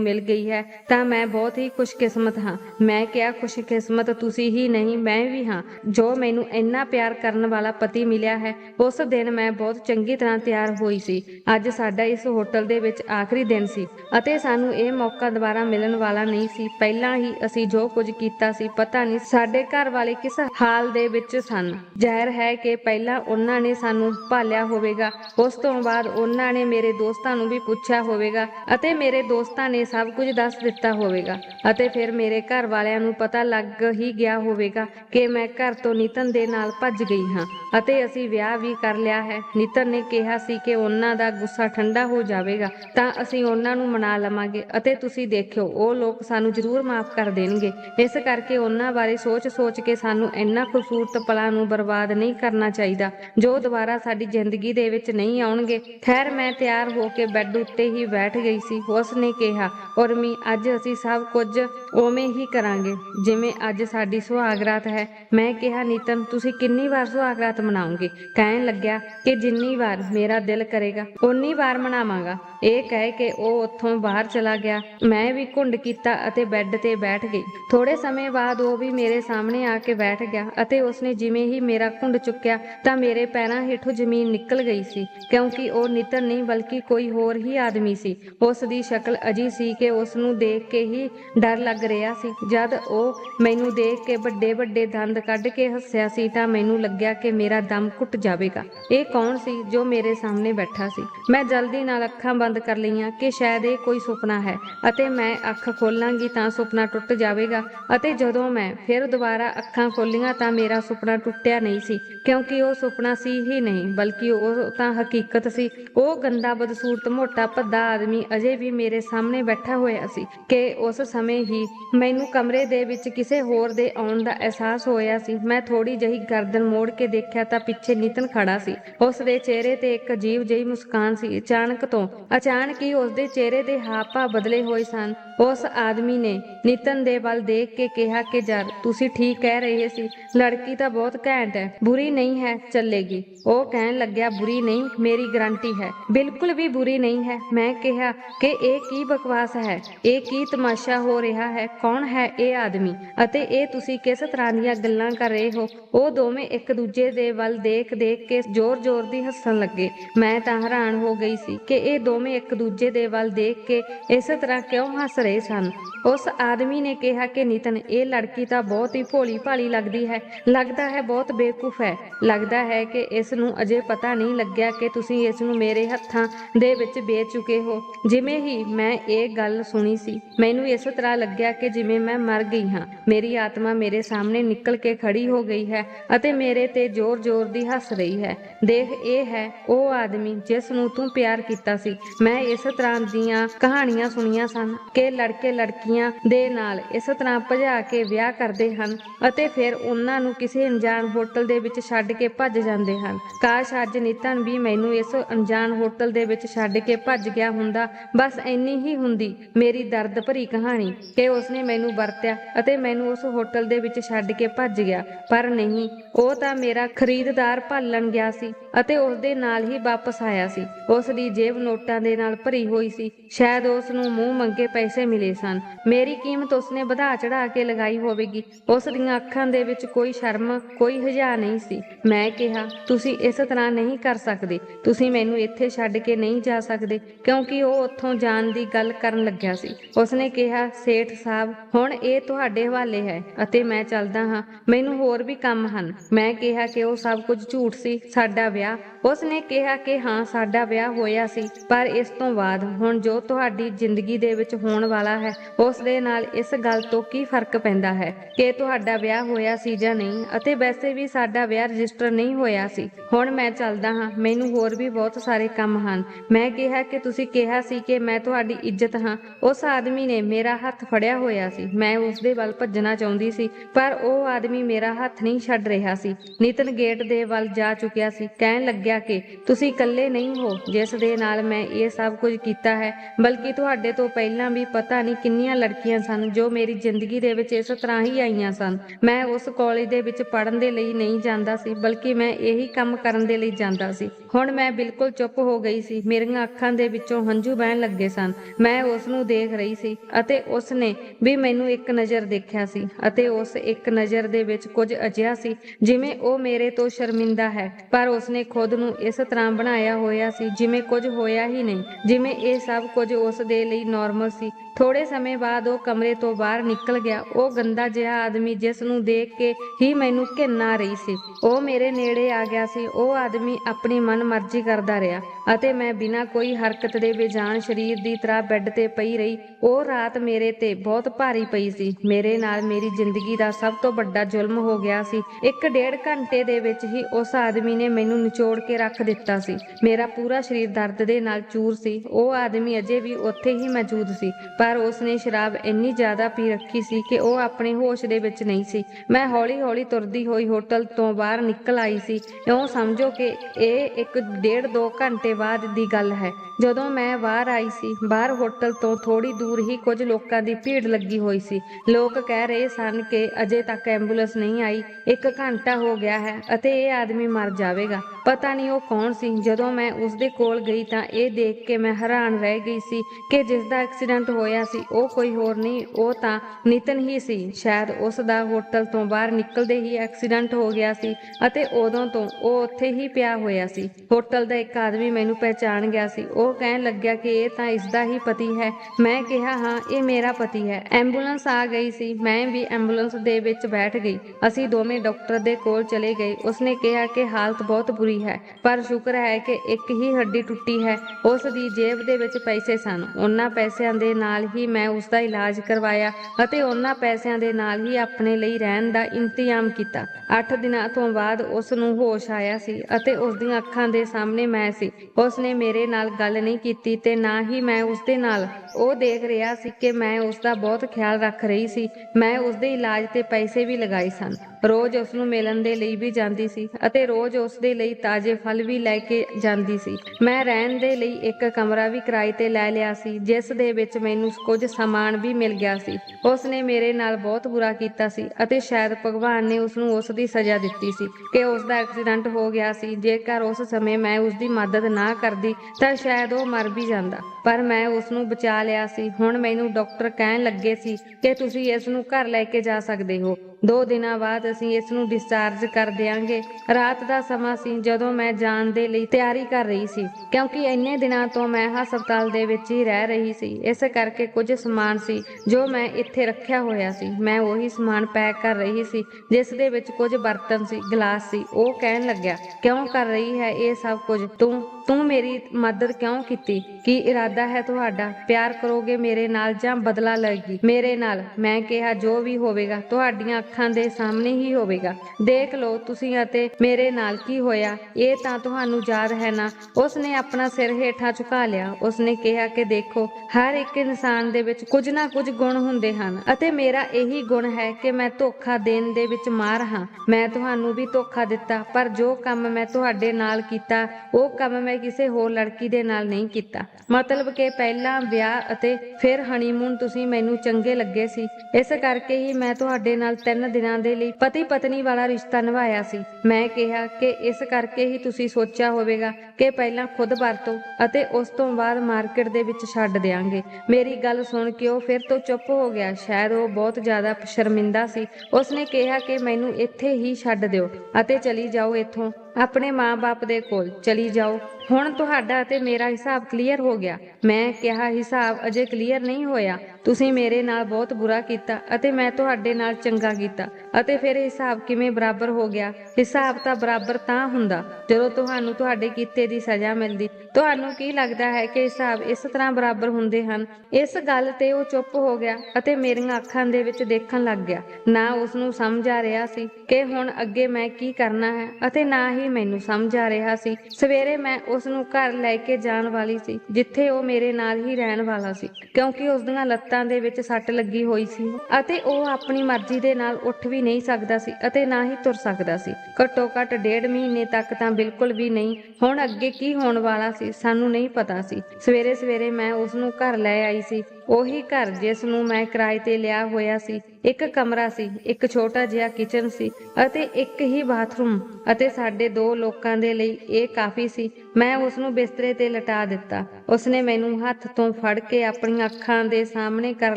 ਮਿਲ ਗਈ ਹੈ, ਤਾਂ ਮੈਂ ਬਹੁਤ ਹੀ ਖੁਸ਼ਕਿਸਮਤ ਹਾਂ। ਮੈਂ ਕਿਹਾ, ਖੁਸ਼ਕਿਸਮਤ ਤੁਸੀਂ ਹੀ ਨਹੀਂ, ਮੈਂ ਵੀ ਹਾਂ। ਜੋ ਮੈਨੂੰ ਇੰਨਾ ਪਿਆਰ ਕਰਨ ਵਾਲਾ ਪਤੀ ਮਿਲਿਆ ਹੈ। ਉਸ ਦਿਨ ਮੈਂ ਬਹੁਤ ਚੰਗੀ ਤਰ੍ਹਾਂ ਤਿਆਰ ਹੋਈ ਸੀ। ਅੱਜ ਸਾਡਾ ਇਸ ਹੋਟਲ ਦੇ ਵਿੱਚ ਆਖਰੀ ਦਿਨ ਸੀ ਅਤੇ ਸਾਨੂੰ ਇਹ ਮੌਕਾ ਦੁਬਾਰਾ ਮਿਲਣ ਵਾਲਾ ਨਹੀਂ ਸੀ। ਪਹਿਲਾਂ ਹੀ ਅਸੀਂ ਜੋ ਕੁਝ ਕੀਤਾ ਸੀ, ਪਤਾ ਨਹੀਂ ਸਾਡੇ ਘਰ ਵਾਲੇ ਕਿਸ ਹਾਲ ਦੇ ਵਿੱਚ ਸਨ। ਜ਼ਾਹਿਰ ਹੈ ਕਿ ਪਹਿਲਾਂ ਉਹਨਾਂ ਨੇ ਸਾਨੂੰ ਭਾਲਿਆ ਹੋਵੇਗਾ। ਉਸ ਤੋਂ ਬਾਅਦ ਉਹਨਾਂ ਨੇ ਮੇਰੇ ਦੋਸਤਾਂ ਨੂੰ ਵੀ ਪੁੱਛਿਆ ਹੋਵੇਗਾ ਅਤੇ ਮੇਰੇ ਦੋਸਤਾਂ ਨੇ ਸਭ ਕੁਝ ਦੱਸ ਦਿੱਤਾ ਹੋਵੇਗਾ ਅਤੇ ਫਿਰ ਮੇਰੇ ਘਰ ਵਾਲਿਆਂ ਨੂੰ ਪਤਾ ਲੱਗ ਹੀ ਗਿਆ ਹੋਵੇਗਾ ਕਿ ਮੈਂ ਘਰ ਤੋਂ ਨਿਤਨ ਦੇ ਨਾਲ ਭੱਜ ਗਈ ਹਾਂ ਅਤੇ ਅਸੀਂ ਵਿਆਹ ਵੀ ਕਰ ਲਿਆ ਹੈ। ਨਿਤਨ ਨੇ ਕਿਹਾ ਸੀ ਕਿ ਉਹਨਾਂ ਦਾ ਗੁੱਸਾ ਠੰਡਾ ਹੋ ਜਾਵੇਗਾ। ਤਾਂ ਅਸੀਂ ਉਹਨਾਂ ਨੂੰ ਮਨਾ ਲਵਾਂਗੇ ਅਤੇ ਤੁਸੀਂ ਦੇਖਿਓ, ਉਹ ਲੋਕ ਸਾਨੂੰ ਜ਼ਰੂਰ ਮਾਫ ਕਰ ਦੇਣਗੇ। ਇਸ ਕਰਕੇ ਉਹਨਾਂ ਬਾਰੇ ਸੋਚ-ਸੋਚ ਕੇ ਸਾਨੂੰ ਇੰਨਾ ਖੂਬਸੂਰਤ ਪਲਾਂ ਨੂੰ ਬਰਬਾਦ ਨਹੀਂ ਕਰਨਾ ਚਾਹੀਦਾ, ਜੋ ਦੁਬਾਰਾ ਸਾਡੀ ਜ਼ਿੰਦਗੀ ਦੇ ਵਿੱਚ ਨਹੀਂ ਆਉਣਗੇ। ਖੈਰ, ਮੈਂ ਤਿਆਰ ਹੋ ਕੇ ਬੈੱਡ ਉੱਤੇ ਹੀ ਬੈਠ ਗਈ ਸੀ, ਉਸ ਨੇ ਕਿਹਾ ਉਰਮੀ ਅੱਜ ਅਸੀਂ ਸਭ ਕੁਝ ਉਵੇਂ ਹੀ ਕਰਾਂਗੇ, ਜਿਵੇਂ ਅੱਜ ਸਾਡੀ ਸੁਹਾਗਰਾਤ ਹੈ। ਮੈਂ ਕਿਹਾ, ਨੀਤਨ, ਤੁਸੀਂ ਕਿੰਨੀ ਵਾਰ ਸੁਹਾਗਰਾਤ ਮਨਾਓਗੇ ਕਹਿਣ ਲੱਗਿਆ ਕਿ ਜਿੰਨੀ ਵਾਰ ਮੇਰਾ ਦਿਲ ਕਰੇਗਾ ਉਨੀ ਵਾਰ ਮਨਾਵਾਂਗਾ। ਇਹ ਕਹਿ ਕੇ ਉਹ ਉੱਥੋਂ ਬਾਹਰ ਚਲਾ ਗਿਆ। ਮੈਂ ਵੀ ਘੁੰਡ ਕੀਤਾ ਅਤੇ ਬੈੱਡ ਤੇ ਬੈਠ ਗਈ। ਥੋੜੇ ਸਮੇਂ ਬਾਅਦ ਉਹ ਵੀ ਮੇਰੇ ਸਾਹਮਣੇ ਆ ਕੇ ਬੈਠ ਗਿਆ ਅਤੇ ਉਸਨੇ ਜਿਵੇਂ ਹੀ ਮੇਰਾ ਘੁੰਡ ਚੁੱਕਿਆ ਤਾਂ ਮੇਰੇ ਪੈਰਾਂ ਹੇਠੋਂ ਜ਼ਮੀਨ ਨਿਕਲ ਗਈ ਸੀ, ਕਿਉਂਕਿ ਉਹ ਨਿਤਨ ਨਹੀਂ ਬਲਕਿ ਕੋਈ ਹੋਰ ਹੀ ਆਦਮੀ ਸੀ। ਉਸ ਦੀ ਸ਼ਕਲ ਅਜੀ ਸੀ ਕਿ ਉਸ ਨੂੰ ਦੇਖ ਕੇ ਹੀ ਡਰ ਲੱਗ ਰਿਹਾ ਸੀ। ਜਦ ਉਹ ਮੈਨੂੰ ਦੇਖ ਕੇ ਵੱਡੇ ਵੱਡੇ ਦੰਦ ਕੱਢ ਕੇ ਹੱਸਿਆ ਸੀ ਤਾਂ ਮੈਨੂੰ ਲੱਗਿਆ ਕਿ ਮੇਰਾ ਦਮ ਘੁੱਟ ਜਾਵੇਗਾ। ਇਹ ਕੌਣ ਸੀ ਜੋ ਮੇਰੇ ਸਾਹਮਣੇ ਬੈਠਾ ਸੀ? ਮੈਂ ਜਲਦੀ ਨਾਲ ਅੱਖਾਂ ਬੰਦ ਕਰ ਲਈਆਂ ਕਿ ਸ਼ਾਇਦ ਇਹ ਕੋਈ ਸੁਪਨਾ ਹੈ। ਅਤੇ ਮੈਂ ਅੱਖ ਖੋਲਾਂਗੀ ਤਾਂ ਸੁਪਨਾ ਟੁੱਟ ਜਾਵੇਗਾ। ਅਤੇ ਜਦੋਂ ਮੈਂ ਫਿਰ ਦੁਬਾਰਾ ਅੱਖਾਂ ਖੋਲੀਆਂ ਤਾਂ ਮੇਰਾ ਸੁਪਨਾ ਟੁੱਟਿਆ ਨਹੀਂ ਸੀ, ਕਿਉਂਕਿ ਉਹ ਸੁਪਨਾ ਸੀ ਹੀ ਨਹੀਂ, ਬਲਕਿ ਉਹ ਤਾਂ ਹਕੀਕਤ ਸੀ। ਉਹ ਗੰਦਾ, ਬਦਸੂਰਤ, ਮੋਟਾ, ਭੱਦਾ ਆਦਮੀ ਅਜੇ ਵੀ ਮੇਰੇ ਸਾਹਮਣੇ ਬੈਠਾ ਹੋਇਆ ਸੀ ਕਿ ਉਸ ਸਮੇਂ ਹੀ ਮੈਨੂੰ ਕਮਰੇ ਦੇ ਵਿੱਚ ਕਿਸੇ ਹੋਰ ਦੇ ਆਉਣ ਦਾ ਅਹਿਸਾਸ ਹੋਇਆ ਸੀ। ਮੈਂ ਥੋੜੀ ਜਹੀ ਗਰਦਨ ਮੋੜ ਕੇ ਦੇਖਿਆ ਤਾਂ ਪਿੱਛੇ ਨਿਤਨ ਖੜਾ ਸੀ। ਉਸ ਦੇ ਚਿਹਰੇ ਤੇ ਇੱਕ ਅਜੀਬ ਜਿਹੀ ਮੁਸਕਾਨ ਸੀ। ਅਚਾਨਕ ਤੋਂ ਅਚਾਨਕ ਹੀ ਉਸ ਦੇ ਚਿਹਰੇ ਦੇ ਹਾਪਾ ਬਦਲੇ ਹੋਏ ਸਨ। ਉਸ ਆਦਮੀ ਨੇ ਨਿਤਨ ਦੇ ਵੱਲ ਦੇਖ ਕੇ ਕਿਹਾ ਕਿ ਜਰ ਤੁਸੀਂ ਠੀਕ ਕਹਿ ਰਹੇ ਸੀ, ਲੜਕੀ ਤਾਂ ਬਹੁਤ ਘੈਂਟ ਹੈ, ਬੁਰੀ ਨਹੀਂ ਹੈ, ਚੱਲੇਗੀ। ਉਹ ਕਹਿਣ ਲੱਗਿਆ, ਬੁਰੀ ਨਹੀਂ, ਮੇਰੀ ਗਾਰੰਟੀ ਹੈ। ਬਿਲਕੁਲ ਵੀ ਬੁਰੀ ਨਹੀਂ ਹੈ। ਮੈਂ ਕਿਹਾ, ਕਿ ਇਹ ਕੀ ਬਕਵਾਸ ਹੈ? ਇਹ ਕੀ ਤਮਾਸ਼ਾ ਹੋ ਰਿਹਾ ਹੈ? ਕੌਣ ਹੈ ਇਹ ਆਦਮੀ? ਅਤੇ ਇਹ ਤੁਸੀਂ ਕਿਸ ਤਰ੍ਹਾਂ ਦੀਆਂ ਗੱਲਾਂ ਕਰ ਰਹੇ ਹੋ? ਉਹ ਦੋਵੇਂ ਇੱਕ ਦੂਜੇ ਦੇ ਵੱਲ ਦੇਖ ਦੇਖ ਕੇ ਜ਼ੋਰ-ਜ਼ੋਰ ਦੀ ਹੱਸਣ ਲੱਗੇ। ਮੈਂ ਤਾਂ ਹੈਰਾਨ ਹੋ ਗਈ ਸੀ ਕਿ ਇਹ ਦੋਵੇਂ ਇੱਕ ਦੂਜੇ ਦੇ ਵੱਲ ਦੇਖ ਕੇ ਇਸ ਤਰ੍ਹਾਂ ਕਿਉਂ ਹੱਸ ਰਹੇ ਸਨ? ਉਸ ਆਦਮੀ ਨੇ ਕਿਹਾ ਕਿ ਨਿਤਨ, ਇਹ ਲੜਕੀ ਤਾਂ ਬਹੁਤ ਹੀ ਭੋਲੀ ਭਾਲੀ ਲੱਗਦੀ ਹੈ। ਲੱਗਦਾ ਹੈ ਬਹੁਤ ਬੇਵਕੂਫ ਹੈ। ਲੱਗਦਾ ਹੈ ਕਿ ਇਸ ਨੂੰ ਅਜੇ ਪਤਾ ਨਹੀਂ ਲੱਗਿਆ ਕਿ ਤੁਸੀਂ ਇਸ ਨੂੰ ਮੇਰੇ ਹੱਥਾਂ ਦੇ ਵਿੱਚ ਵੇਚ ਚੁੱਕੇ ਹੋ। ਜਿਵੇਂ ਹੀ ਮੈਂ ਇਹ ਗੱਲ ਸੁਣੀ ਸੀ, ਮੈਨੂੰ ਇਸ ਤਰ੍ਹਾਂ ਲੱਗਿਆ ਕਿ ਜਿਵੇਂ ਮੈਂ ਮਰ ਗਈ ਹਾਂ। ਮੇਰੀ ਆਤਮਾ ਮੇਰੇ ਸਾਹਮਣੇ ਨਿਕਲ ਕੇ ਖੜੀ ਹੋ ਗਈ ਹੈ ਅਤੇ ਮੇਰੇ ਤੇ ਜ਼ੋਰ-ਜ਼ੋਰ ਦੀ ਹੱਸ ਰਹੀ ਹੈ। ਦੇਖ ਇਹ ਹੈ ਉਹ ਆਦਮੀ ਜਿਸ ਨੂੰ ਤੂੰ ਪਿਆਰ ਕੀਤਾ ਸੀ। ਮੈਂ ਇਸ ਤਰ੍ਹਾਂ ਦੀਆਂ ਕਹਾਣੀਆਂ ਸੁਣੀਆਂ ਸਨ ਕਿ ਲੜਕੇ ਲੜਕੀਆਂ ਦੇ ਨਾਲ ਇਸ ਤਰ੍ਹਾਂ ਭਜਾ ਕੇ ਵਿਆਹ ਕਰਦੇ ਹਨ ਅਤੇ ਫਿਰ ਉਹਨਾਂ ਨੂੰ ਕਿਸੇ ਅਣਜਾਣ ਹੋਟਲ ਦੇ ਵਿੱਚ ਛੱਡ ਕੇ ਭੱਜ ਜਾਂਦੇ ਹਨ। ਕਾਸ਼ ਅੱਜ ਨਿਤਨ ਵੀ ਮੈਨੂੰ ਇਸ ਅਣਜਾਣ ਹੋਟਲ ਦੇ ਵਿੱਚ ਛੱਡ ਕੇ ਭੱਜ ਗਿਆ ਹੁੰਦਾ, ਬਸ ਇੰਨੀ ਹੀ ਹੁੰਦੀ ਮੇਰੀ ਦਰਦ ਭਰੀ ਕਹਾਣੀ ਕਿ ਉਸਨੇ ਮੈਨੂੰ ਵਰਤਿਆ ਅਤੇ ਮੈਨੂੰ ਉਸ ਹੋਟਲ ਦੇ ਵਿੱਚ ਛੱਡ ਕੇ ਭੱਜ ਗਿਆ। ਪਰ ਨਹੀਂ, ਉਹ ਤਾਂ ਮੇਰਾ ਖਰੀਦਦਾਰ ਭਾਲਣ ਗਿਆ ਸੀ ਅਤੇ ਉਸ ਦੇ ਨਾਲ ਹੀ ਵਾਪਸ ਆਇਆ ਸੀ। ਉਸ ਦੀ ਜੇਬ ਨੋਟਾਂ ਦੇ ਨਾਲ ਭਰੀ ਹੋਈ ਸੀ। ਸ਼ਾਇਦ ਉਸ ਨੂੰ ਮੂੰਹ ਮੰਗੇ ਪੈਸੇ ਮਿਲੇ ਸਨ। ਮੇਰੀ ਕੀਮਤ ਉਸਨੇ ਵਧਾ ਚੜਾ ਕੇ ਲਗਾਈ ਹੋਵੇਗੀ। ਉਸ ਦੀਆਂ ਅੱਖਾਂ ਦੇ ਵਿੱਚ ਕੋਈ ਸ਼ਰਮ, ਕੋਈ ਹਜਾ ਨਹੀਂ ਸੀ। ਮੈਂ ਕਿਹਾ, ਤੁਸੀਂ ਇਸ ਤਰ੍ਹਾਂ ਨਹੀਂ ਕਰ ਸਕਦੇ। ਤੁਸੀਂ ਮੈਨੂੰ ਇੱਥੇ ਛੱਡ ਕੇ ਨਹੀਂ ਜਾ ਸਕਦੇ, ਕਿਉਂਕਿ ਉਹ ਉੱਥੋਂ ਜਾਣ ਦੀ ਗੱਲ ਕਰਨ ਲੱਗਿਆ ਸੀ। ਉਸਨੇ ਕਿਹਾ, ਸੇਠ ਸਾਹਿਬ, ਹੁਣ ਇਹ ਤੁਹਾਡੇ ਹਵਾਲੇ ਹੈ ਅਤੇ ਮੈਂ ਚੱਲਦਾ ਹਾਂ। ਮੈਨੂੰ ਹੋਰ ਵੀ ਕੰਮ ਹਨ। ਮੈਂ ਕਿਹਾ ਕਿ ਉਹ ਸਭ ਕੁਝ ਝੂਠ ਸੀ, ਸਾਡਾ ਵਿਆਹ ਉਸ ਨੇ ਕਿਹਾ ਕਿ ਹਾਂ, ਸਾਡਾ ਵਿਆਹ ਹੋਇਆ ਸੀ, ਪਰ ਇਸ ਤੋਂ ਬਾਅਦ ਹੁਣ ਜੋ ਤੁਹਾਡੀ ਜ਼ਿੰਦਗੀ ਦੇ ਵਿੱਚ ਹੋਣ ਵਾਲਾ ਹੈ ਉਸ ਦੇ ਨਾਲ ਇਸ ਗੱਲ ਤੋਂ ਕੀ ਫ਼ਰਕ ਪੈਂਦਾ ਹੈ? ਕਿ ਤੁਹਾਡਾ ਵਿਆਹ ਹੋਇਆ ਸੀ ਜਾਂ ਨਹੀਂ, ਅਤੇ ਵੈਸੇ ਵੀ ਸਾਡਾ ਵਿਆਹ ਰਜਿਸਟਰ ਨਹੀਂ ਹੋਇਆ ਸੀ। ਹੁਣ ਮੈਂ ਚੱਲਦਾ ਹਾਂ, ਮੈਨੂੰ ਹੋਰ ਵੀ ਬਹੁਤ ਸਾਰੇ ਕੰਮ ਹਨ। ਮੈਂ ਕਿਹਾ ਕਿ ਤੁਸੀਂ ਕਿਹਾ ਸੀ ਕਿ ਮੈਂ ਤੁਹਾਡੀ ਇੱਜ਼ਤ ਹਾਂ। ਉਸ ਆਦਮੀ ਨੇ ਮੇਰਾ ਹੱਥ ਫੜਿਆ ਹੋਇਆ ਸੀ। ਮੈਂ ਉਸ ਦੇ ਵੱਲ ਭੱਜਣਾ ਚਾਹੁੰਦੀ ਸੀ, ਪਰ ਉਹ ਆਦਮੀ ਮੇਰਾ ਹੱਥ ਨਹੀਂ ਛੱਡ ਰਿਹਾ ਸੀ। ਨਿਤਨ ਗੇਟ ਦੇ ਵੱਲ ਜਾ ਚੁੱਕਿਆ ਸੀ। ਕਹਿਣ ਲੱਗਿਆ ਕਿ ਤੁਸੀਂ ਇਕੱਲੇ ਨਹੀਂ ਹੋ, ਜਿਸ ਦੇ ਨਾਲ ਮੈਂ ਇਹ ਸਭ ਕੁਝ ਕੀਤਾ ਹੈ, ਬਲਕਿ ਤੁਹਾਡੇ ਤੋਂ ਪਹਿਲਾਂ ਵੀ ਪਤਾ ਨਹੀਂ ਕਿੰਨੀਆਂ ਲੜਕੀਆਂ ਸਨ ਜੋ ਮੇਰੀ ਜ਼ਿੰਦਗੀ ਦੇ ਵਿੱਚ ਇਸ ਤਰ੍ਹਾਂ ਹੀ ਆਈਆਂ ਸਨ। ਮੈਂ ਉਸ ਕਾਲਜ ਦੇ ਵਿੱਚ ਪੜ੍ਹਨ ਦੇ ਲਈ ਨਹੀਂ ਜਾਂਦਾ ਸੀ, ਬਲਕਿ ਮੈਂ ਇਹੀ ਕੰਮ ਕਰਨ ਦੇ ਲਈ ਜਾਂਦਾ ਸੀ। ਹੁਣ ਮੈਂ ਬਿਲਕੁਲ ਚੁੱਪ ਹੋ ਗਈ ਸੀ, ਮੇਰੀਆਂ ਅੱਖਾਂ ਦੇ ਵਿੱਚੋਂ ਹੰਝੂ ਵਹਿਣ ਲੱਗੇ ਸਨ। ਮੈਂ ਉਸ ਨੂੰ ਦੇਖ ਰਹੀ ਸੀ ਅਤੇ ਉਸ ਨੇ ਵੀ ਮੈਨੂੰ ਇੱਕ ਨਜ਼ਰ ਦੇਖਿਆ ਸੀ ਅਤੇ ਉਸ ਇੱਕ ਨਜ਼ਰ ਦੇ ਵਿੱਚ ਕੁਝ ਅਜਿਹਾ ਸੀ ਜਿਵੇਂ ਉਹ ਮੇਰੇ ਤੋਂ ਸ਼ਰਮਿੰਦਾ ਹੈ, ਪਰ ਉਸਨੇ ਖੁਦ ਨੂੰ ਇਸ ਤਰ੍ਹਾਂ ਬਣਾਇਆ ਹੋਇਆ ਸੀ, ਜਿਵੇਂ ਕੁਝ ਹੋਇਆ ਹੀ ਨਹੀਂ, ਜਿਵੇਂ ਇਹ ਸਭ ਕੁਝ ਉਸ ਦੇ ਲਈ ਨਾਰਮਲ ਸੀ। ਥੋੜੇ ਸਮੇਂ ਬਾਅਦ ਉਹ ਕਮਰੇ ਤੋਂ ਬਾਹਰ ਨਿਕਲ ਗਿਆ। ਉਹ ਗੰਦਾ ਜਿਹਾ ਆਦਮੀ ਜਿਸ ਨੂੰ ਦੇਖ ਕੇ ਹੀ ਮੈਨੂੰ ਘਿਣ ਰਹੀ ਸੀ। ਉਹ ਮੇਰੇ ਨੇੜੇ ਆ ਗਿਆ ਸੀ। ਉਹ ਆਦਮੀ ਆਪਣੀ ਮਨਮਰਜ਼ੀ ਕਰਦਾ ਰਿਹਾ ਅਤੇ ਮੈਂ ਬਿਨਾਂ ਕੋਈ ਹਰਕਤ ਦੇ ਬੇਜਾਨ ਸਰੀਰ ਦੀ ਤਰ੍ਹਾਂ ਬੈੱਡ ਤੇ ਪਈ ਰਹੀ। ਉਹ ਰਾਤ ਮੇਰੇ ਤੇ ਬਹੁਤ ਭਾਰੀ ਪਈ ਸੀ। ਮੇਰੇ ਨਾਲ ਮੇਰੀ ਜ਼ਿੰਦਗੀ ਦਾ ਸਭ ਤੋਂ ਵੱਡਾ ਜ਼ੁਲਮ ਹੋ ਗਿਆ ਸੀ। ਇੱਕ ਡੇਢ ਘੰਟੇ ਦੇ ਵਿੱਚ ਹੀ ਉਸ ਆਦਮੀ ਨੇ ਮੈਨੂੰ ਨਿਚੋੜ ਕੇ ਰੱਖ ਦਿੱਤਾ ਸੀ। ਮੇਰਾ ਪੂਰਾ ਸਰੀਰ ਦਰਦ ਦੇ ਨਾਲ ਚੂਰ ਸੀ। ਉਹ ਆਦਮੀ ਅਜੇ ਵੀ ਉੱਥੇ ਹੀ ਮੌਜੂਦ ਸੀ। ਪਰ ਉਸ ਨੇ ਸ਼ਰਾਬ ਇੰਨੀ ਜ਼ਿਆਦਾ ਪੀ ਰੱਖੀ ਸੀ ਕਿ ਉਹ ਆਪਣੇ ਹੋਸ਼ ਦੇ ਵਿੱਚ ਨਹੀਂ ਸੀ। ਮੈਂ ਹੌਲੀ-ਹੌਲੀ ਤੁਰਦੀ ਹੋਈ ਹੋਟਲ ਤੋਂ ਬਾਹਰ ਨਿਕਲ ਆਈ ਸੀ। ਇਉਂ ਸਮਝੋ ਕਿ ਇਹ ਇੱਕ ਡੇਢ ਦੋ ਘੰਟੇ ਬਾਅਦ ਦੀ ਗੱਲ ਹੈ। ਜਦੋਂ ਮੈਂ ਬਾਹਰ ਆਈ ਸੀ, ਬਾਹਰ ਹੋਟਲ ਤੋਂ ਥੋੜੀ ਦੂਰ ਹੀ ਕੁਝ ਲੋਕਾਂ ਦੀ ਭੀੜ ਲੱਗੀ ਹੋਈ ਸੀ। ਲੋਕ ਕਹਿ ਰਹੇ ਸਨ ਕਿ ਅਜੇ ਤੱਕ ਐਂਬੂਲੈਂਸ ਨਹੀਂ ਆਈ, ਇੱਕ ਘੰਟਾ ਹੋ ਗਿਆ ਹੈ ਅਤੇ ਇਹ ਆਦਮੀ ਮਰ ਜਾਵੇਗਾ। ਪਤਾ ਨਹੀਂ ਉਹ ਕੌਣ ਸੀ। ਜਦੋਂ ਮੈਂ ਉਸ ਦੇ ਕੋਲ ਗਈ ਤਾਂ ਇਹ ਦੇਖ ਕੇ ਮੈਂ ਹੈਰਾਨ ਰਹਿ ਗਈ ਸੀ ਕਿ ਜਿਸ ਦਾ ਐਕਸੀਡੈਂਟ ਹੋਇਆ ਸੀ। ਉਹ ਕੋਈ ਹੋਰ ਨਹੀਂ, ਉਹ ਤਾਂ ਨਿਤਨ ਹੀ ਸੀ। ਸ਼ਾਇਦ ਉਸ ਦਾ ਹੋਟਲ ਤੋਂ ਬਾਹਰ ਨਿਕਲਦੇ ਹੀ ਐਕਸੀਡੈਂਟ ਹੋ ਗਿਆ ਸੀ ਅਤੇ ਉਦੋਂ ਤੋਂ ਉਹ ਉੱਥੇ ਹੀ ਪਿਆ ਹੋਇਆ ਸੀ। ਹੋਟਲ ਦਾ ਇੱਕ ਆਦਮੀ ਮੈਨੂੰ ਪਹਿਚਾਣ ਗਿਆ ਸੀ। ਉਹ ਕਹਿਣ ਲੱਗਿਆ ਕਿ ਇਹ ਤਾਂ ਇਸ ਦਾ ਹੀ ਪਤੀ ਹੈ। ਮੈਂ ਕਿਹਾ, ਹਾਂ, ਇਹ ਮੇਰਾ ਪਤੀ ਹੈ। ਐਂਬੂਲੈਂਸ ਆ ਗਈ ਸੀ। ਮੈਂ ਵੀ ਐਂਬੂਲੈਂਸ ਦੇ ਵਿੱਚ ਬੈਠ ਗਈ। ਅਸੀਂ ਦੋਵੇਂ ਡਾਕਟਰ ਦੇ ਕੋਲ ਚਲੇ ਗਏ। ਉਸਨੇ ਕਿਹਾ ਕਿ ਹਾਲਤ ਬਹੁਤ ਬੁਰੀ ਹੈ, ਪਰ ਸ਼ੁਕਰ ਹੈ ਕਿ ਇੱਕ ਹੀ ਹੱਡੀ ਟੁੱਟੀ ਹੈ। ਉਸ ਦੀ ਜੇਬ ਦੇ ਵਿੱਚ ਪੈਸੇ ਸਨ। ਉਹਨਾਂ ਪੈਸਿਆਂ ਦੇ ਨਾਲ ਹੀ ਮੈਂ ਉਸ ਦਾ ਇਲਾਜ ਕਰਵਾਇਆ ਅਤੇ ਉਹਨਾਂ ਪੈਸਿਆਂ ਦੇ ਨਾਲ ਹੀ ਆਪਣੇ ਲਈ ਰਹਿਣ ਦਾ ਇੰਤਜ਼ਾਮ ਕੀਤਾ। 8 ਦਿਨਾਂ ਤੋਂ ਬਾਅਦ ਉਸ ਨੂੰ ਹੋਸ਼ ਆਇਆ ਸੀ ਅਤੇ ਉਸ ਦੀਆਂ ਅੱਖਾਂ ਦੇ ਸਾਹਮਣੇ ਮੈਂ ਸੀ। ਉਸ ਨੇ ਮੇਰੇ ਨਾਲ ਗੱਲ ਨਹੀਂ ਕੀਤੀ ਤੇ ਨਾ ਹੀ ਮੈਂ ਉਸ ਦੇ ਨਾਲ। ਉਹ ਦੇਖ ਰਿਹਾ ਸੀ ਕਿ ਮੈਂ ਉਸ ਦਾ ਬਹੁਤ ਖਿਆਲ ਰੱਖ ਰਹੀ ਸੀ। ਮੈਂ ਉਸ ਦੇ ਇਲਾਜ ਤੇ ਪੈਸੇ ਵੀ ਲਗਾਏ ਸਨ। ਰੋਜ਼ ਉਸ ਨੂੰ ਮਿਲਣ ਦੇ ਲਈ ਵੀ ਜਾਂਦੀ ਸੀ ਅਤੇ ਰੋਜ਼ ਉਸ ਦੇ ਲਈ ਤਾਜ਼ੇ ਫਲ ਵੀ ਲੈ ਕੇ ਜਾਂਦੀ ਸੀ। ਮੈਂ ਰਹਿਣ ਦੇ ਲਈ ਇੱਕ ਕਮਰਾ ਵੀ ਕਿਰਾਏ ਤੇ ਲੈ ਲਿਆ ਸੀ, ਜਿਸ ਦੇ ਵਿੱਚ ਮੈਨੂੰ ਕੁਝ ਸਮਾਨ ਵੀ ਮਿਲ ਗਿਆ ਸੀ। ਉਸ ਨੇ ਮੇਰੇ ਨਾਲ ਬਹੁਤ ਬੁਰਾ ਕੀਤਾ ਸੀ ਅਤੇ ਸ਼ਾਇਦ ਭਗਵਾਨ ਨੇ ਉਸ ਨੂੰ ਉਸ ਦੀ ਸਜ਼ਾ ਦਿੱਤੀ ਸੀ ਕਿ ਉਸ ਦਾ ਐਕਸੀਡੈਂਟ ਹੋ ਗਿਆ ਸੀ। ਜੇਕਰ ਉਸ ਸਮੇਂ ਮੈਂ ਉਸ ਦੀ ਮਦਦ ਨਾ ਕਰਦੀ ਤਾਂ ਸ਼ਾਇਦ ਉਹ ਮਰ ਵੀ ਜਾਂਦਾ। ਪਰ ਮੈਂ ਉਸ ਨੂੰ ਬਚਾ ਲਿਆ ਸੀ। ਹੁਣ ਮੈਨੂੰ ਡਾਕਟਰ ਕਹਿਣ ਲੱਗੇ ਸੀ ਕਿ ਤੁਸੀਂ ਇਸ ਨੂੰ ਘਰ ਲੈ ਕੇ ਜਾ ਸਕਦੇ ਹੋ। ਦੋ ਦਿਨਾਂ ਬਾਅਦ ਅਸੀਂ ਇਸ ਨੂੰ ਡਿਸਚਾਰਜ ਕਰ ਦੇਵਾਂਗੇ ਰਾਤ ਦਾ ਸਮਾਂ ਸੀ ਜਦੋਂ ਮੈਂ ਜਾਣ ਦੇ ਲਈ ਤਿਆਰੀ ਕਰ ਰਹੀ ਸੀ, ਕਿਉਂਕਿ ਇੰਨੇ ਦਿਨਾਂ ਤੋਂ ਮੈਂ ਹਸਪਤਾਲ ਦੇ ਵਿੱਚ ਹੀ ਰਹਿ ਰਹੀ ਸੀ। ਇਸ ਕਰਕੇ ਕੁਝ ਸਮਾਨ ਸੀ ਜੋ ਮੈਂ ਇੱਥੇ ਰੱਖਿਆ ਹੋਇਆ ਸੀ। ਮੈਂ ਉਹੀ ਸਮਾਨ ਪੈਕ ਕਰ ਰਹੀ ਸੀ, ਜਿਸ ਦੇ ਵਿੱਚ ਕੁਝ ਬਰਤਨ ਸੀ, ਗਲਾਸ ਸੀ। ਉਹ ਕਹਿਣ ਲੱਗਿਆ, ਕਿਉਂ ਕਰ ਰਹੀ ਹੈ ਇਹ ਸਭ ਕੁਝ? ਤੂੰ ਤੂੰ ਮੇਰੀ ਮਦਦ ਕਿਉਂ ਕੀਤੀ? ਕੀ ਇਰਾਦਾ ਹੈ ਤੁਹਾਡਾ? ਪਿਆਰ ਕਰੋਗੇ ਮੇਰੇ ਨਾਲ ਜਾਂ ਬਦਲਾ ਲਏਗੀ? ਮੇਰੇ ਨਾਲ, ਮੈਂ ਕਿਹਾ, ਜੋ ਵੀ ਹੋਵੇਗਾ, ਤੁਹਾਡੀਆਂ ਅੱਖਾਂ ਦੇ ਸਾਹਮਣੇ ਹੀ ਹੋਵੇਗਾ। ਦੇਖ ਲਓ ਤੁਸੀਂ ਅਤੇ ਮੇਰੇ ਨਾਲ ਕੀ ਹੋਇਆ। ਇਹ ਤਾਂ ਤੁਹਾਨੂੰ ਯਾਦ ਹੈ ਨਾ? ਉਸ ਨੇ ਆਪਣਾ ਸਿਰ ਹੇਠਾਂ ਝੁਕਾ ਲਿਆ। ਉਸ ਨੇ ਕਿਹਾ ਕਿ ਦੇਖੋ, ਹਰ ਇੱਕ ਇਨਸਾਨ ਦੇ ਵਿੱਚ ਕੁਝ ਨਾ ਕੁਝ ਗੁਣ ਹੁੰਦੇ ਹਨ ਅਤੇ ਮੇਰਾ ਇਹੀ ਗੁਣ ਹੈ ਕਿ ਮੈਂ ਧੋਖਾ ਦੇਣ ਦੇ ਵਿੱਚ ਮਾਰ ਹਾਂ। ਮੈਂ ਤੁਹਾਨੂੰ ਵੀ ਧੋਖਾ ਦਿੱਤਾ, ਪਰ ਜੋ ਕੰਮ ਮੈਂ ਤੁਹਾਡੇ ਨਾਲ ਕੀਤਾ, ਉਹ ਕੰਮ ਮੈਂ ਕਿਸੇ ਹੋਰ ਲੜਕੀ ਦੇ ਨਾਲ ਨਹੀਂ ਕੀਤਾ। ਮਤਲਬ ਕਿ ਪਹਿਲਾਂ ਵਿਆਹ ਅਤੇ ਫਿਰ ਹਨੀਮੂਨ ਤੁਸੀਂ ਮੈਨੂੰ ਚੰਗੇ ਲੱਗੇ ਸੀ। ਇਸ ਕਰਕੇ ਹੀ ਮੈਂ ਤੁਹਾਡੇ ਨਾਲ ਤਿੰਨ ਦਿਨਾਂ ਦੇ ਲਈ ਪਤੀ ਪਤਨੀ ਵਾਲਾ ਰਿਸ਼ਤਾ ਨਿਭਾਇਆ ਸੀ। ਮੈਂ ਕਿਹਾ ਕਿ ਇਸ ਕਰਕੇ ਹੀ ਤੁਸੀਂ ਸੋਚਿਆ ਹੋਵੇਗਾ ਕਿ ਪਹਿਲਾਂ ਖੁਦ ਵਰਤੋ ਅਤੇ ਉਸ ਤੋਂ ਬਾਅਦ ਮਾਰਕੀਟ ਦੇ ਵਿੱਚ ਛੱਡ ਦਿਆਂਗੇ। ਮੇਰੀ ਗੱਲ ਸੁਣ ਕੇ ਉਹ ਫਿਰ ਤੋਂ ਚੁੱਪ ਹੋ ਗਿਆ। ਸ਼ਾਇਦ ਉਹ ਬਹੁਤ ਜ਼ਿਆਦਾ ਸ਼ਰਮਿੰਦਾ ਸੀ। ਉਸਨੇ ਕਿਹਾ ਕਿ ਮੈਨੂੰ ਇੱਥੇ ਹੀ ਛੱਡ ਦਿਓ ਅਤੇ ਚਲੀ ਜਾਓ ਇੱਥੋਂ। ਆਪਣੇ ਮਾਂ-ਬਾਪ ਦੇ ਕੋਲ ਚਲੀ ਜਾਓ। ਹੁਣ ਤੁਹਾਡਾ ਅਤੇ ਮੇਰਾ ਹਿਸਾਬ ਕਲੀਅਰ ਹੋ ਗਿਆ। ਮੈਂ ਕਿਹਾ, ਹਿਸਾਬ ਅਜੇ ਕਲੀਅਰ ਨਹੀਂ ਹੋਇਆ। ਤੁਸੀਂ ਮੇਰੇ ਨਾਲ ਬਹੁਤ ਬੁਰਾ ਕੀਤਾ ਅਤੇ ਮੈਂ ਤੁਹਾਡੇ ਨਾਲ ਚੰਗਾ ਕੀਤਾ। ਅਤੇ ਫਿਰ ਹਿਸਾਬ ਕਿਵੇਂ ਬਰਾਬਰ ਹੋ ਗਿਆ? ਹਿਸਾਬ ਤਾਂ ਬਰਾਬਰ ਤਾਂ ਹੁੰਦਾ। ਜਦੋਂ ਤੁਹਾਨੂੰ ਤੁਹਾਡੇ ਕੀਤੇ ਦੀ ਸਜ਼ਾ ਮਿਲਦੀ, ਤੁਹਾਨੂੰ ਕੀ ਲੱਗਦਾ ਹੈ ਕਿ ਹਿਸਾਬ ਇਸ ਤਰ੍ਹਾਂ ਬਰਾਬਰ ਹੁੰਦੇ ਹਨ? ਇਸ ਗੱਲ ਤੇ ਉਹ ਚੁੱਪ ਹੋ ਗਿਆ ਅਤੇ ਮੇਰੀਆਂ ਅੱਖਾਂ ਦੇ ਵਿੱਚ ਦੇਖਣ ਲੱਗ ਗਿਆ। ਨਾ ਉਸ ਨੂੰ ਸਮਝ ਆ ਰਿਹਾ ਸੀ ਕਿ ਹੁਣ ਅੱਗੇ ਮੈਂ ਕੀ ਕਰਨਾ ਹੈ ਅਤੇ ਨਾ ਹੀ ਮੈਨੂੰ ਸਮਝ ਆ ਰਿਹਾ ਸੀ। ਸਵੇਰੇ ਮੈਂ ਉਸ ਨੂੰ ਘਰ ਲੈ ਕੇ ਜਾਣ ਵਾਲੀ ਸੀ, ਜਿੱਥੇ ਉਹ ਮੇਰੇ ਨਾਲ ਹੀ ਰਹਿਣ ਵਾਲਾ ਸੀ। ਕਿਉਂਕਿ ਉਸ ਦੀਆਂ ਲੱਤਾਂ ਦੇ ਵਿੱਚ ਸੱਟ ਲੱਗੀ ਹੋਈ ਸੀ ਅਤੇ ਉਹ ਆਪਣੀ ਮਰਜ਼ੀ ਦੇ ਨਾਲ ਉੱਠ ਵੀ ਨਹੀਂ ਸਕਦਾ ਸੀ ਅਤੇ ਨਾ ਹੀ ਤੁਰ ਸਕਦਾ ਸੀ। ਘੱਟੋ ਘੱਟ ਡੇਢ ਮਹੀਨੇ ਤੱਕ ਤਾਂ ਬਿਲਕੁਲ ਵੀ ਨਹੀਂ, ਹੁਣ ਅੱਗੇ ਕੀ ਹੋਣ ਵਾਲਾ ਸੀ ਸਾਨੂੰ ਨਹੀਂ ਪਤਾ ਸੀ। ਸਵੇਰੇ ਸਵੇਰੇ ਮੈਂ ਉਸ ਨੂੰ ਘਰ ਲੈ ਆਈ ਸੀ। ਉਹੀ ਘਰ ਜਿਸ ਨੂੰ ਮੈਂ ਕਿਰਾਏ ਤੇ ਲਿਆ ਹੋਇਆ ਸੀ, ਇੱਕ ਕਮਰਾ ਸੀ, ਇੱਕ ਛੋਟਾ ਜਿਹਾ ਕਿਚਨ ਸੀ ਅਤੇ ਇੱਕ ਹੀ ਬਾਥਰੂਮ ਅਤੇ ਸਾਡੇ ਦੋ ਲੋਕਾਂ ਦੇ ਲਈ ਇਹ ਕਾਫੀ ਸੀ। ਮੈਂ ਉਸ ਨੂੰ ਬਿਸਤਰੇ ਤੇ ਲਟਾ ਦਿੱਤਾ। ਉਸਨੇ ਮੈਨੂੰ ਹੱਥ ਤੋਂ ਫੜ ਕੇ ਆਪਣੀਆਂ ਅੱਖਾਂ ਦੇ ਸਾਹਮਣੇ ਕਰ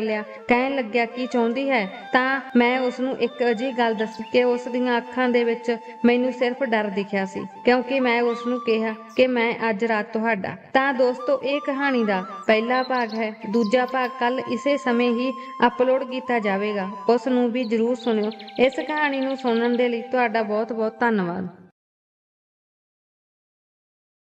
ਲਿਆ। ਕਹਿਣ ਲੱਗਿਆ, ਕੀ ਚਾਹੁੰਦੀ ਹੈ? ਤਾਂ ਮੈਂ ਉਸ ਨੂੰ ਇੱਕ ਅਜੀ ਗੱਲ ਦੱਸੀ ਕਿ ਉਸ ਦੀਆਂ ਅੱਖਾਂ ਦੇ ਵਿੱਚ ਮੈਨੂੰ ਸਿਰਫ ਡਰ ਦਿਖਿਆ ਸੀ, ਕਿਉਂਕਿ ਮੈਂ ਉਸ ਨੂੰ ਕਿਹਾ ਕਿ ਮੈਂ ਅੱਜ ਰਾਤ ਤੁਹਾਡਾ। ਤਾਂ ਦੋਸਤੋ, ਇਹ ਕਹਾਣੀ ਦਾ ਪਹਿਲਾ ਭਾਗ ਹੈ। ਦੂਜਾ ਭਾਗ ਕੱਲ ਇਸੇ ਸਮੇਂ ਹੀ ਅਪਲੋਡ ਕੀਤਾ ਜਾਵੇਗਾ। ਉਸ ਨੂੰ ਵੀ ਜਰੂਰ ਸੁਣਿਓ। ਇਸ ਕਹਾਣੀ ਨੂੰ ਸੁਣਨ ਦੇ ਲਈ ਤੁਹਾਡਾ ਬਹੁਤ ਬਹੁਤ ਧੰਨਵਾਦ।